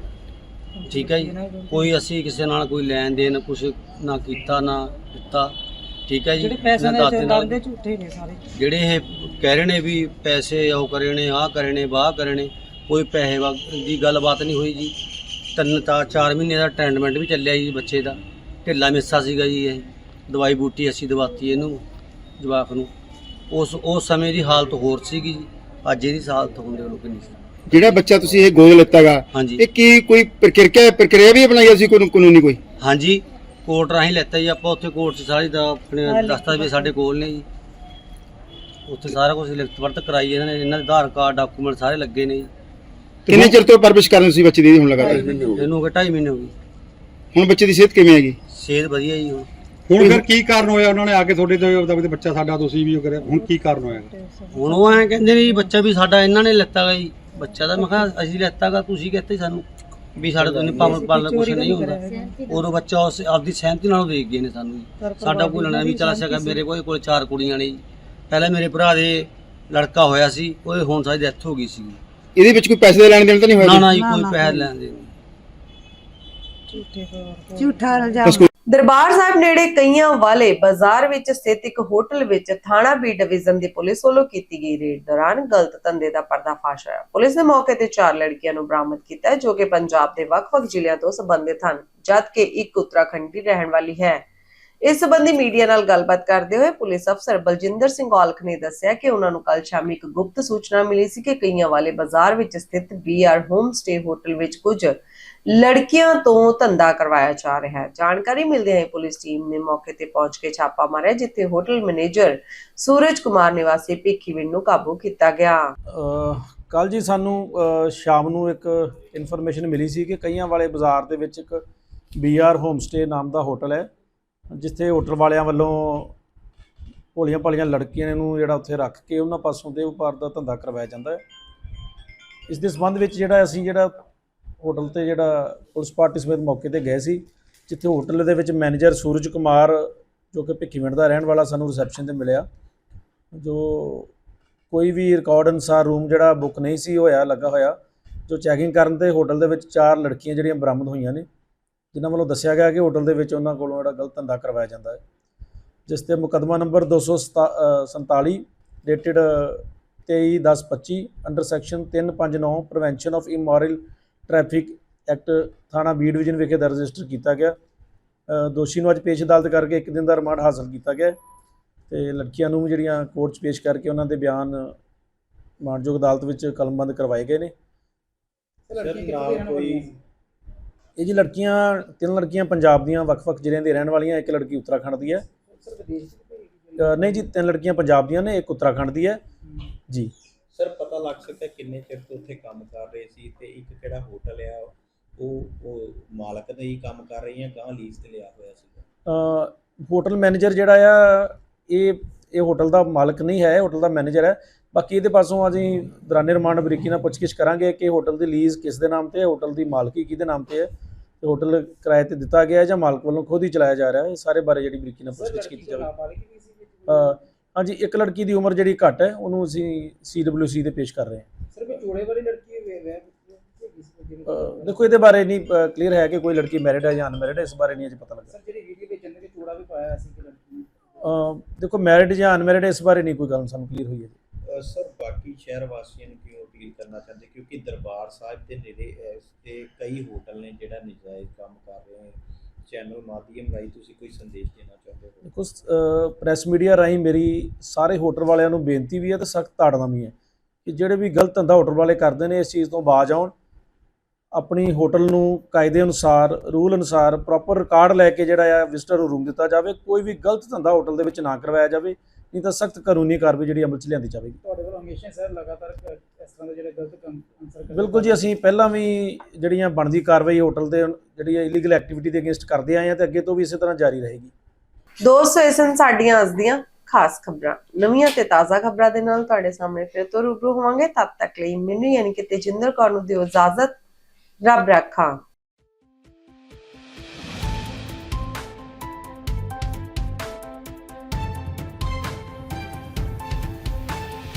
ਠੀਕ ਹੈ ਜੀ। ਕੋਈ ਅਸੀਂ ਕਿਸੇ ਨਾਲ ਕੋਈ ਲੈਣ ਦੇਣ ਕੁਛ ਨਾ ਕੀਤਾ ਨਾ ਦਿੱਤਾ। ਠੀਕ ਹੈ ਜੀ। ਜਿਹੜੇ ਪੈਸੇ ਨੇ ਨਾ ਦਾਤੇ ਨਾਲ- ਲਾਉਂਦੇ ਝੂਠੇ ਨੇ ਸਾਰੇ। ਜਿਹੜੇ ਇਹ ਕਹਿ ਰਹੇ ਨੇ ਵੀ ਪੈਸੇ ਉਹ ਕਰੇ ਨੇ ਆਹ ਕਰੇ ਨੇ ਬਾਹ ਕਰੇ ਨੇ ਕੋਈ ਪੈਸੇ ਵਾ- ਦੀ ਗੱਲਬਾਤ ਨਹੀਂ ਹੋਈ ਜੀ। ਤਿੰਨ ਤਾਂ 4 ਮਹੀਨੇ ਦਾ ਟ੍ਰੀਟਮੈਂਟ ਵੀ ਚੱਲਿਆ ਜੀ ਬੱਚੇ ਦਾ। ਢਿੱਲਾ ਮਿੱਸਾ ਸੀਗਾ ਜੀ ਇਹ। ਦਵਾਈ ਬੂਟੀ ਅਸੀਂ ਦਵਾਤੀ ਇਹਨੂੰ ਜਵਾਕ ਨੂੰ। ਉਸ ਉਸ ਸਮੇਂ ਦੀ ਹਾਲਤ ਹੋਰ ਸੀਗੀ ਜੀ। ਅੱਜ ਇਹਦੀ ਹਾਲਤ ਹੁੰਦੇ ਲੋਕ ਨਹੀਂ ਸੀ। ਜਿਹੜਾ ਬੱਚਾ ਤੁਸੀਂ ਇਹ ਗੋਦ ਲਿੱਤਾਗਾ ਹਾਂਜੀ। ਇਹ ਕੀ ਕੋਈ ਪ੍ਰਕਿਰਿਆ ਪ੍ਰਕਿਰਿਆ ਵੀ ਅਪਣਾਈ ਅਸੀਂ ਕੋਈ ਕਾਨੂੰਨੀ ਕੋਈ? ਹਾਂਜੀ ਕੋਰਟ ਰਾਹੀਂ ਲੈਤਾ ਜੀ ਆਪਾਂ ਉੱਥੇ ਕੋਰਟ 'ਚ ਸਾਰੀ ਦਾ ਆਪਣੇ ਦਸਤਾਵੇਜ਼ ਸਾਡੇ ਕੋਲ ਨੇ ਜੀ। ਉੱਥੇ ਸਾਰਾ ਕੁਝ ਲਿਖਤ ਪੜਤ ਕਰਾਈ ਇਹਨਾਂ ਨੇ ਇਹਨਾਂ ਦੇ ਆਧਾਰ ਕਾਰਡ ਡਾਕੂਮੈਂਟ ਸਾਰੇ ਲੱਗੇ ਨੇ ਜੀ। ਕਿੰਨੇ ਚਿਰ ਤੋਂ ਪਰਵਿਸ਼ ਕਰਨ ਤੁਸੀਂ ਬੱਚੇ ਦੀ ਹੁਣ ਲਗਾਤਾਰ? ਇਹਨੂੰ ਹੋ ਗਏ 2.5 ਮਹੀਨੇ ਹੋ ਗਏ। ਹੁਣ ਬੱਚੇ ਦੀ ਸਿਹਤ ਕਿਵੇਂ ਹੈਗੀ? ਸਿਹਤ ਵਧੀਆ ਜੀ ਹੁਣ। ਹੁਣ ਫਿਰ ਕੀ ਕਾਰਨ ਹੋਇਆ ਉਹਨਾਂ ਨੇ ਆ ਕੇ ਤੁਹਾਡੇ ਤੋਂ ਵੀ ਬੱਚਾ ਸਾਡਾ ਤੁਸੀਂ ਵੀ ਉਹ ਕਰਿਆ ਹੁਣ ਕੀ ਕਾਰਨ ਹੋਇਆ? ਹੁਣ ਉਹ ਐਂ ਕਹਿੰਦੇ ਵੀ ਬੱਚਾ ਵੀ ਸਾਡਾ ਇਹਨਾਂ ਨੇ ਲੈਤਾ ਗਾ ਜੀ। ਬੱਚਾ ਤਾਂ ਮੈਂ ਕਿਹਾ ਅਸੀਂ ਲੈਤਾ ਗਾ ਤੁਸੀਂ ਕਹਿੰਦੇ ਸਾਨੂੰ ਵੀ ਸਾਡੇ ਤੋਂ ਨਹੀਂ ਪਾਵਨ ਪਾਲਣ ਕੁਛ ਨਹੀਂ ਹੁੰਦਾ। ਉਦੋਂ ਬੱਚਾ ਉਸ ਆਪਦੀ ਸਹਿਮਤੀ ਨਾਲ ਦੇਖ ਗਏ ਨੇ ਸਾਨੂੰ ਜੀ। ਸਾਡਾ ਕੋਈ ਲੈਣਾ ਵੀ ਚਲਾ ਸਕਾ ਮੇਰੇ ਕੋਲ ਕੋਲ ਚਾਰ ਕੁੜੀਆਂ ਨੇ ਜੀ। ਪਹਿਲਾਂ ਮੇਰੇ ਭਰਾ ਦੇ ਲੜਕਾ ਹੋਇਆ ਸੀ ਉਹਦੇ ਹੁਣ ਸਾਡੀ ਡੈਥ ਹੋ ਗਈ ਸੀ। ਇਹਦੇ ਵਿੱਚ ਕੋਈ ਪੈਸੇ ਦਾ ਲੈਣ ਦੇਣ ਤਾਂ ਨਹੀਂ ਹੋਇਆ ਨਾ? ਨਾ ਜੀ? ਕੋਈ ਪੈਸੇ ਲੈਣ ਦੇ ਨਹੀਂ। ਝੂਠਾ ਇਲਜ਼ਾਮ। ਦਰਬਾਰ ਸਾਹਿਬ ਨੇੜੇ ਕਈਆਂ ਵਾਲੇ ਬਾਜ਼ਾਰ ਵਿੱਚ ਸਥਿਤ ਇੱਕ ਹੋਟਲ ਵਿੱਚ ਥਾਣਾ ਬੀ ਡਿਵੀਜ਼ਨ ਦੀ ਪੁਲਿਸ ਵੱਲੋਂ ਕੀਤੀ ਗਈ ਰੇਡ ਦੌਰਾਨ ਗਲਤ ਧੰਦੇ ਦਾ ਪਰਦਾਫਾਸ਼ ਹੋਇਆ। ਪੁਲਿਸ ਨੇ ਮੌਕੇ ਤੇ ਚਾਰ ਲੜਕੀਆਂ ਨੂੰ ਬਰਾਮਦ ਕੀਤਾ, ਜੋ ਕਿ ਪੰਜਾਬ ਦੇ ਵੱਖ-ਵੱਖ ਜ਼ਿਲ੍ਹਿਆਂ ਤੋਂ ਸੰਬੰਧਿਤ ਹਨ, ਜਦਕਿ ਇੱਕ ਉੱਤਰਾਖੰਡ ਦੀ ਰਹਿਣ ਵਾਲੀ ਹੈ। ਇਸ ਸੰਬੰਧੀ ਮੀਡੀਆ ਨਾਲ ਗੱਲਬਾਤ ਕਰਦੇ ਹੋਏ ਪੁਲਿਸ ਅਫਸਰ ਬਲਜਿੰਦਰ ਸਿੰਘ ਔਲਖ ਨੇ ਦੱਸਿਆ ਕਿ ਉਹਨਾਂ ਨੂੰ ਕੱਲ ਸ਼ਾਮੀ ਇੱਕ ਗੁਪਤ ਸੂਚਨਾ ਮਿਲੀ ਸੀ ਕਿ ਕਈਆਂ ਵਾਲੇ ਬਾਜ਼ਾਰ ਵਿੱਚ ਸਥਿਤ ਬੀਆਰ ਹੋਮ ਸਟੇ ਹੋਟਲ ਵਿੱਚ ਕੁਝ ਲੜਕੀਆਂ ਤੋਂ ਧੰਦਾ ਕਰਵਾਇਆ ਜਾ ਰਿਹਾ ਹੈ। ਜਾਣਕਾਰੀ ਮਿਲਦਿਆਂ ਹੀ ਪੁਲਿਸ ਟੀਮ ਨੇ ਮੌਕੇ ਤੇ ਪਹੁੰਚ ਕੇ ਛਾਪਾ ਮਾਰਿਆ, ਜਿੱਥੇ ਹੋਟਲ ਮੈਨੇਜਰ ਸੂਰਜ ਕੁਮਾਰ ਨਿਵਾਸੀ ਭਿੱਖੀਵਿੰਡ ਨੂੰ ਕਾਬੂ ਕੀਤਾ ਗਿਆ। ਕੱਲ ਜੀ ਸਾਨੂੰ ਸ਼ਾਮ ਨੂੰ ਇੱਕ ਇਨਫੋਰਮੇਸ਼ਨ ਮਿਲੀ ਸੀ ਕਿ ਕਈਆਂ ਵਾਲੇ ਬਾਜ਼ਾਰ ਦੇ ਵਿੱਚ ਇੱਕ ਬੀਆਰ ਹੋਮ ਸਟੇ ਨਾਮ ਦਾ ਹੋਟਲ ਹੈ, ਜਿੱਥੇ ਹੋਟਲ ਵਾਲਿਆਂ ਵੱਲੋਂ ਭੋਲੀਆਂ ਭਾਲੀਆਂ ਲੜਕੀਆਂ ਨੂੰ ਜਿਹੜਾ ਉੱਥੇ ਰੱਖ ਕੇ ਉਹਨਾਂ ਪਾਸੋਂ ਦੇ ਵਪਾਰ ਦਾ ਧੰਦਾ ਕਰਵਾਇਆ ਜਾਂਦਾ ਹੈ। ਇਸ ਦੇ ਸੰਬੰਧ ਵਿੱਚ ਜਿਹੜਾ ਅਸੀਂ ਜਿਹੜਾ ਹੋਟਲ ਤੇ ਜਿਹੜਾ ਪੁਲਿਸ ਪਾਰਟੀ ਸਮੇਤ ਮੌਕੇ ਤੇ ਗਏ ਸੀ, ਜਿੱਥੇ ਹੋਟਲ ਦੇ ਵਿੱਚ ਮੈਨੇਜਰ ਸੂਰਜ ਕੁਮਾਰ, ਜੋ ਕਿ ਭਿੱਖੀਵਿੰਡ ਦਾ ਰਹਿਣ ਵਾਲਾ, ਸਾਨੂੰ ਰਿਸੈਪਸ਼ਨ ਤੇ ਮਿਲਿਆ। ਜੋ ਕੋਈ ਵੀ ਰਿਕਾਰਡ ਅਨੁਸਾਰ ਰੂਮ ਜਿਹੜਾ ਬੁੱਕ ਨਹੀਂ ਸੀ, ਹੋਇਆ, ਲੱਗਾ ਹੋਇਆ, ਜੋ ਚੈਕਿੰਗ ਕਰਨ ਤੇ ਹੋਟਲ ਦੇ ਵਿੱਚ ਚਾਰ ਲੜਕੀਆਂ ਜਿਹੜੀਆਂ ਬਰਾਮਦ ਹੋਈਆਂ ਨੇ, ਜਿਨ੍ਹਾਂ ਵੱਲੋਂ ਦੱਸਿਆ ਗਿਆ ਕਿ ਹੋਟਲ ਦੇ ਵਿੱਚ ਉਹਨਾਂ ਕੋਲੋਂ ਜਿਹੜਾ ਗਲਤ ਧੰਦਾ ਕਰਵਾਇਆ ਜਾਂਦਾ ਹੈ। ਜਿਸ ਤੇ ਮੁਕੱਦਮਾ number 247 dated 23/10/25 under section 359 prevention of immoral traffic act ਥਾਣਾ ਬੀ ਡਿਵੀਜ਼ਨ ਵਿਖੇ ਦਰਜ ਰਜਿਸਟਰ ਕੀਤਾ ਗਿਆ। ਦੋਸ਼ੀ ਨੂੰ ਅੱਜ ਪੇਸ਼ ਅਦਾਲਤ ਕਰਕੇ ਇੱਕ ਦਿਨ ਦਾ ਰਿਮਾਂਡ ਹਾਸਲ ਕੀਤਾ ਗਿਆ ਤੇ ਲੜਕੀਆਂ ਨੂੰ ਜਿਹੜੀਆਂ ਕੋਰਟ 'ਚ ਪੇਸ਼ ਕਰਕੇ ਉਹਨਾਂ ਦੇ ਬਿਆਨ ਮਾਣਯੋਗ ਅਦਾਲਤ ਵਿੱਚ ਕਲਮਬੰਦ ਕਰਵਾਏ ਗਏ ਨੇ। ਇਹ ਜੀ ਲੜਕੀਆਂ ਤਿੰਨ ਲੜਕੀਆਂ ਪੰਜਾਬ ਦੀਆਂ ਵੱਖ-ਵੱਖ ਜ਼ਿਲ੍ਹਿਆਂ ਦੇ ਰਹਿਣ ਵਾਲੀਆਂ ਇੱਕ ਲੜਕੀ ਉੱਤਰਾਖੰਡ ਦੀ ਹੈ। ਨਹੀਂ ਜੀ ਤਿੰਨ ਲੜਕੀਆਂ ਪੰਜਾਬ ਦੀਆਂ ਨੇ ਇੱਕ ਉੱਤਰਾਖੰਡ ਦੀ ਹੈ। ਜੀ। ਸਰ ਪਤਾ ਲੱਗ ਸਕਦਾ ਕਿੰਨੇ ਚਿਰ ਤੋਂ ਉੱਥੇ ਕੰਮ ਕਰ ਰਹੇ ਸੀ ਤੇ ਇੱਕ ਕਿਹੜਾ ਹੋਟਲ ਆ ਉਹ ਉਹ ਮਾਲਕ ਦਾ ਹੀ ਕੰਮ ਕਰ ਰਹੀ ਹੈ ਗਾਂ ਲੀਜ਼ ਤੇ ਲਿਆ ਹੋਇਆ ਸੀ ਅ, ਹੋਟਲ ਮੈਨੇਜਰ ਜਿਹੜਾ ਆ ਇਹ ਇਹ ਹੋਟਲ ਦਾ ਮਾਲਕ ਨਹੀਂ ਹੈ ਹੋਟਲ ਦਾ ਮੈਨੇਜਰ ਹੈ। ਬਾਕੀ ਇਹਦੇ ਪਾਸੋਂ ਅਸੀਂ ਦੌਰਾਨੇ ਰਿਮਾਂਡ ਬਰੀਕੀ ਨਾਲ ਪੁੱਛਗਿੱਛ ਕਰਾਂਗੇ ਕਿ ਹੋਟਲ ਦੀ ਲੀਜ਼ ਕਿਸ ਦੇ ਨਾਮ ਤੇ ਹੈ ਹੋਟਲ ਦੀ ਮਾਲਕੀ ਕਿਹਦੇ ਨਾਮ ਤੇ ਹੈ। ਤੇ ਹੋਟਲ ਕਿਰਾਏ ਤੇ ਦਿੱਤਾ ਗਿਆ ਹੈ ਜਾਂ ਮਾਲਕ ਵੱਲੋਂ ਖੁਦ ਹੀ ਚਲਾਇਆ ਜਾ ਰਿਹਾ ਹੈ ਇਹ ਸਾਰੇ ਬਾਰੇ ਜਿਹੜੀ ਬਰੀਕੀ ਨਾਲ ਪੁੱਛਗਿੱਛ ਕੀਤੀ ਜਾਵੇ। ਅ, ਹਾਂਜੀ ਇੱਕ ਲੜਕੀ ਦੀ ਉਮਰ ਜਿਹੜੀ ਘੱਟ ਹੈ ਉਹਨੂੰ ਅਸੀਂ ਸੀਡਬਲਯੂਸੀ ਤੇ ਪੇਸ਼ ਕਰ ਰਹੇ ਹਾਂ। ਸਰ ਕੋਈ ਜੋੜੇ ਵਾਲੀ ਲੜਕੀ ਅ, ਦੇਖੋ ਇਹਦੇ ਬਾਰੇ ਨਹੀਂ ਕਲੀਅਰ ਹੈ ਕਿ ਕੋਈ ਲੜਕੀ ਮੈਰਿਡ ਹੈ ਜਾਂ ਅਨਮੈਰਿਡ ਹੈ ਇਸ ਬਾਰੇ ਨਹੀਂ ਅਜੇ ਪਤਾ ਲੱਗਾ ਸਰ ਜਿਹੜੀ ਵੀਡੀਓ ਵਿੱਚ ਜੰਨੇ ਚੋੜਾ ਵੀ ਪਾਇਆ ਸੀ ਕਿ ਲੜਕੀ ਦੇਖੋ ਮੈਰਿਡ ਜਾਂ ਅਨਮੈਰਿਡ ਇਸ ਬਾਰੇ ਨਹੀਂ ਕੋਈ ਗੱਲ ਸਾਨੂੰ ਕਲੀਅਰ ਹੋਈ ਹੈ ਸਰ ਬਾਕੀ ਸ਼ਹਿਰ ਵਾਸੀਆਂ ਨੂੰ ਕਿਉਂ ਅਪੀਲ ਕਰਨਾ ਚਾਹੁੰਦੇ? ਕਿਉਂਕਿ ਦਰਬਾਰ ਸਾਹਿਬ ਦੇ ਨੇੜੇ ਇਸ ਤੇ ਕਈ ਹੋਟਲ ਨੇ ਜਿਹੜਾ ਨਜਾਇਜ਼ ਕੰਮ ਕਰ ਰਹੇ ਨੇ। ਚੈਨਲ ਮਾਧਿਅਮ ਰਾਹੀਂ ਤੁਸੀਂ ਕੋਈ ਸੰਦੇਸ਼ ਦੇਣਾ ਚਾਹੁੰਦੇ ਹੋ? ਦੇਖੋ ਪ੍ਰੈਸ ਮੀਡੀਆ ਰਾਹੀਂ ਮੇਰੀ ਸਾਰੇ ਹੋਟਲ ਵਾਲਿਆਂ ਨੂੰ ਬੇਨਤੀ ਵੀ ਹੈ ਤੇ ਸਖਤ ਤਾੜਨਾ ਵੀ ਹੈ ਕਿ ਜਿਹੜੇ ਵੀ ਗਲਤ ਧੰਦਾ ਹੋਟਲ ਵਾਲੇ ਕਰਦੇ ਨੇ ਇਸ ਚੀਜ਼ ਤੋਂ ਬਾਜ ਆਉਣ। ਆਪਣੀ ਹੋਟਲ ਨੂੰ ਕਾਇਦੇ ਅਨੁਸਾਰ ਰੂਲ ਅਨੁਸਾਰ ਪ੍ਰੋਪਰ ਰਿਕਾਰਡ ਲੈ ਕੇ ਜਿਹੜਾ ਆ ਵਿਜ਼ਟਰ ਨੂੰ ਰੂਮ ਦਿੱਤਾ ਜਾਵੇ। ਕੋਈ ਵੀ ਗਲਤ ਧੰਦਾ ਹੋਟਲ ਦੇ ਵਿੱਚ ਨਾ ਕਰਵਾਇਆ ਜਾਵੇ ਨਹੀਂ ਤਾਂ ਸਖਤ ਕਾਨੂੰਨੀ ਕਾਰਵਾਈ ਜਿਹੜੀ ਅਮਲ 'ਚ ਲਿਆਂਦੀ ਜਾਵੇਗੀ। ਤੁਹਾਡੇ ਵੱਲੋਂ ਹਮੇਸ਼ਾ ਸਰ ਲਗਾਤਾਰ ਤਰ੍ਹਾਂ ਦੇ ਜਿਹੜੇ ਗਲਤ ਕੰਮ ਆਨਸਰ ਕਰਦੇ? ਬਿਲਕੁਲ ਜੀ ਅਸੀਂ ਪਹਿਲਾਂ ਵੀ ਜਿਹੜੀਆਂ ਬਣਦੀ ਕਾਰਵਾਈ ਹੋਟਲ ਦੇ ਜਿਹੜੀ ਇਲੀਗਲ ਐਕਟੀਵਿਟੀ ਦੇ ਅਗੇਂਸਟ ਕਰਦੇ ਆਏ ਹਾਂ ਤੇ ਅੱਗੇ ਤੋਂ ਵੀ ਇਸੇ ਤਰ੍ਹਾਂ ਜਾਰੀ ਰਹੇਗੀ। ਦੋਸਤੋ ਇਹ ਸਨ ਸਾਡੀਆਂ ਅੱਜ ਦੀਆਂ ਖਾਸ ਖਬਰਾਂ। ਨਵੀਆਂ ਤੇ ਤਾਜ਼ਾ ਖਬਰਾਂ ਦੇ ਨਾਲ ਤੁਹਾਡੇ ਸਾਹਮਣੇ ਫਿਰ ਤੋਂ ਰੂਬਰੂ ਹੋਵਾਂਗੇ। ਤਦ ਤੱਕ ਲਈ ਮੈਨੂੰ ਯਾਨੀ ਕਿ ਤੇਜਿੰਦਰ ਕੌਰ ਨੂੰ ਦਿਓ ਇਜਾਜ਼ਤ। ਰੱਬ ਰੱਖਾ।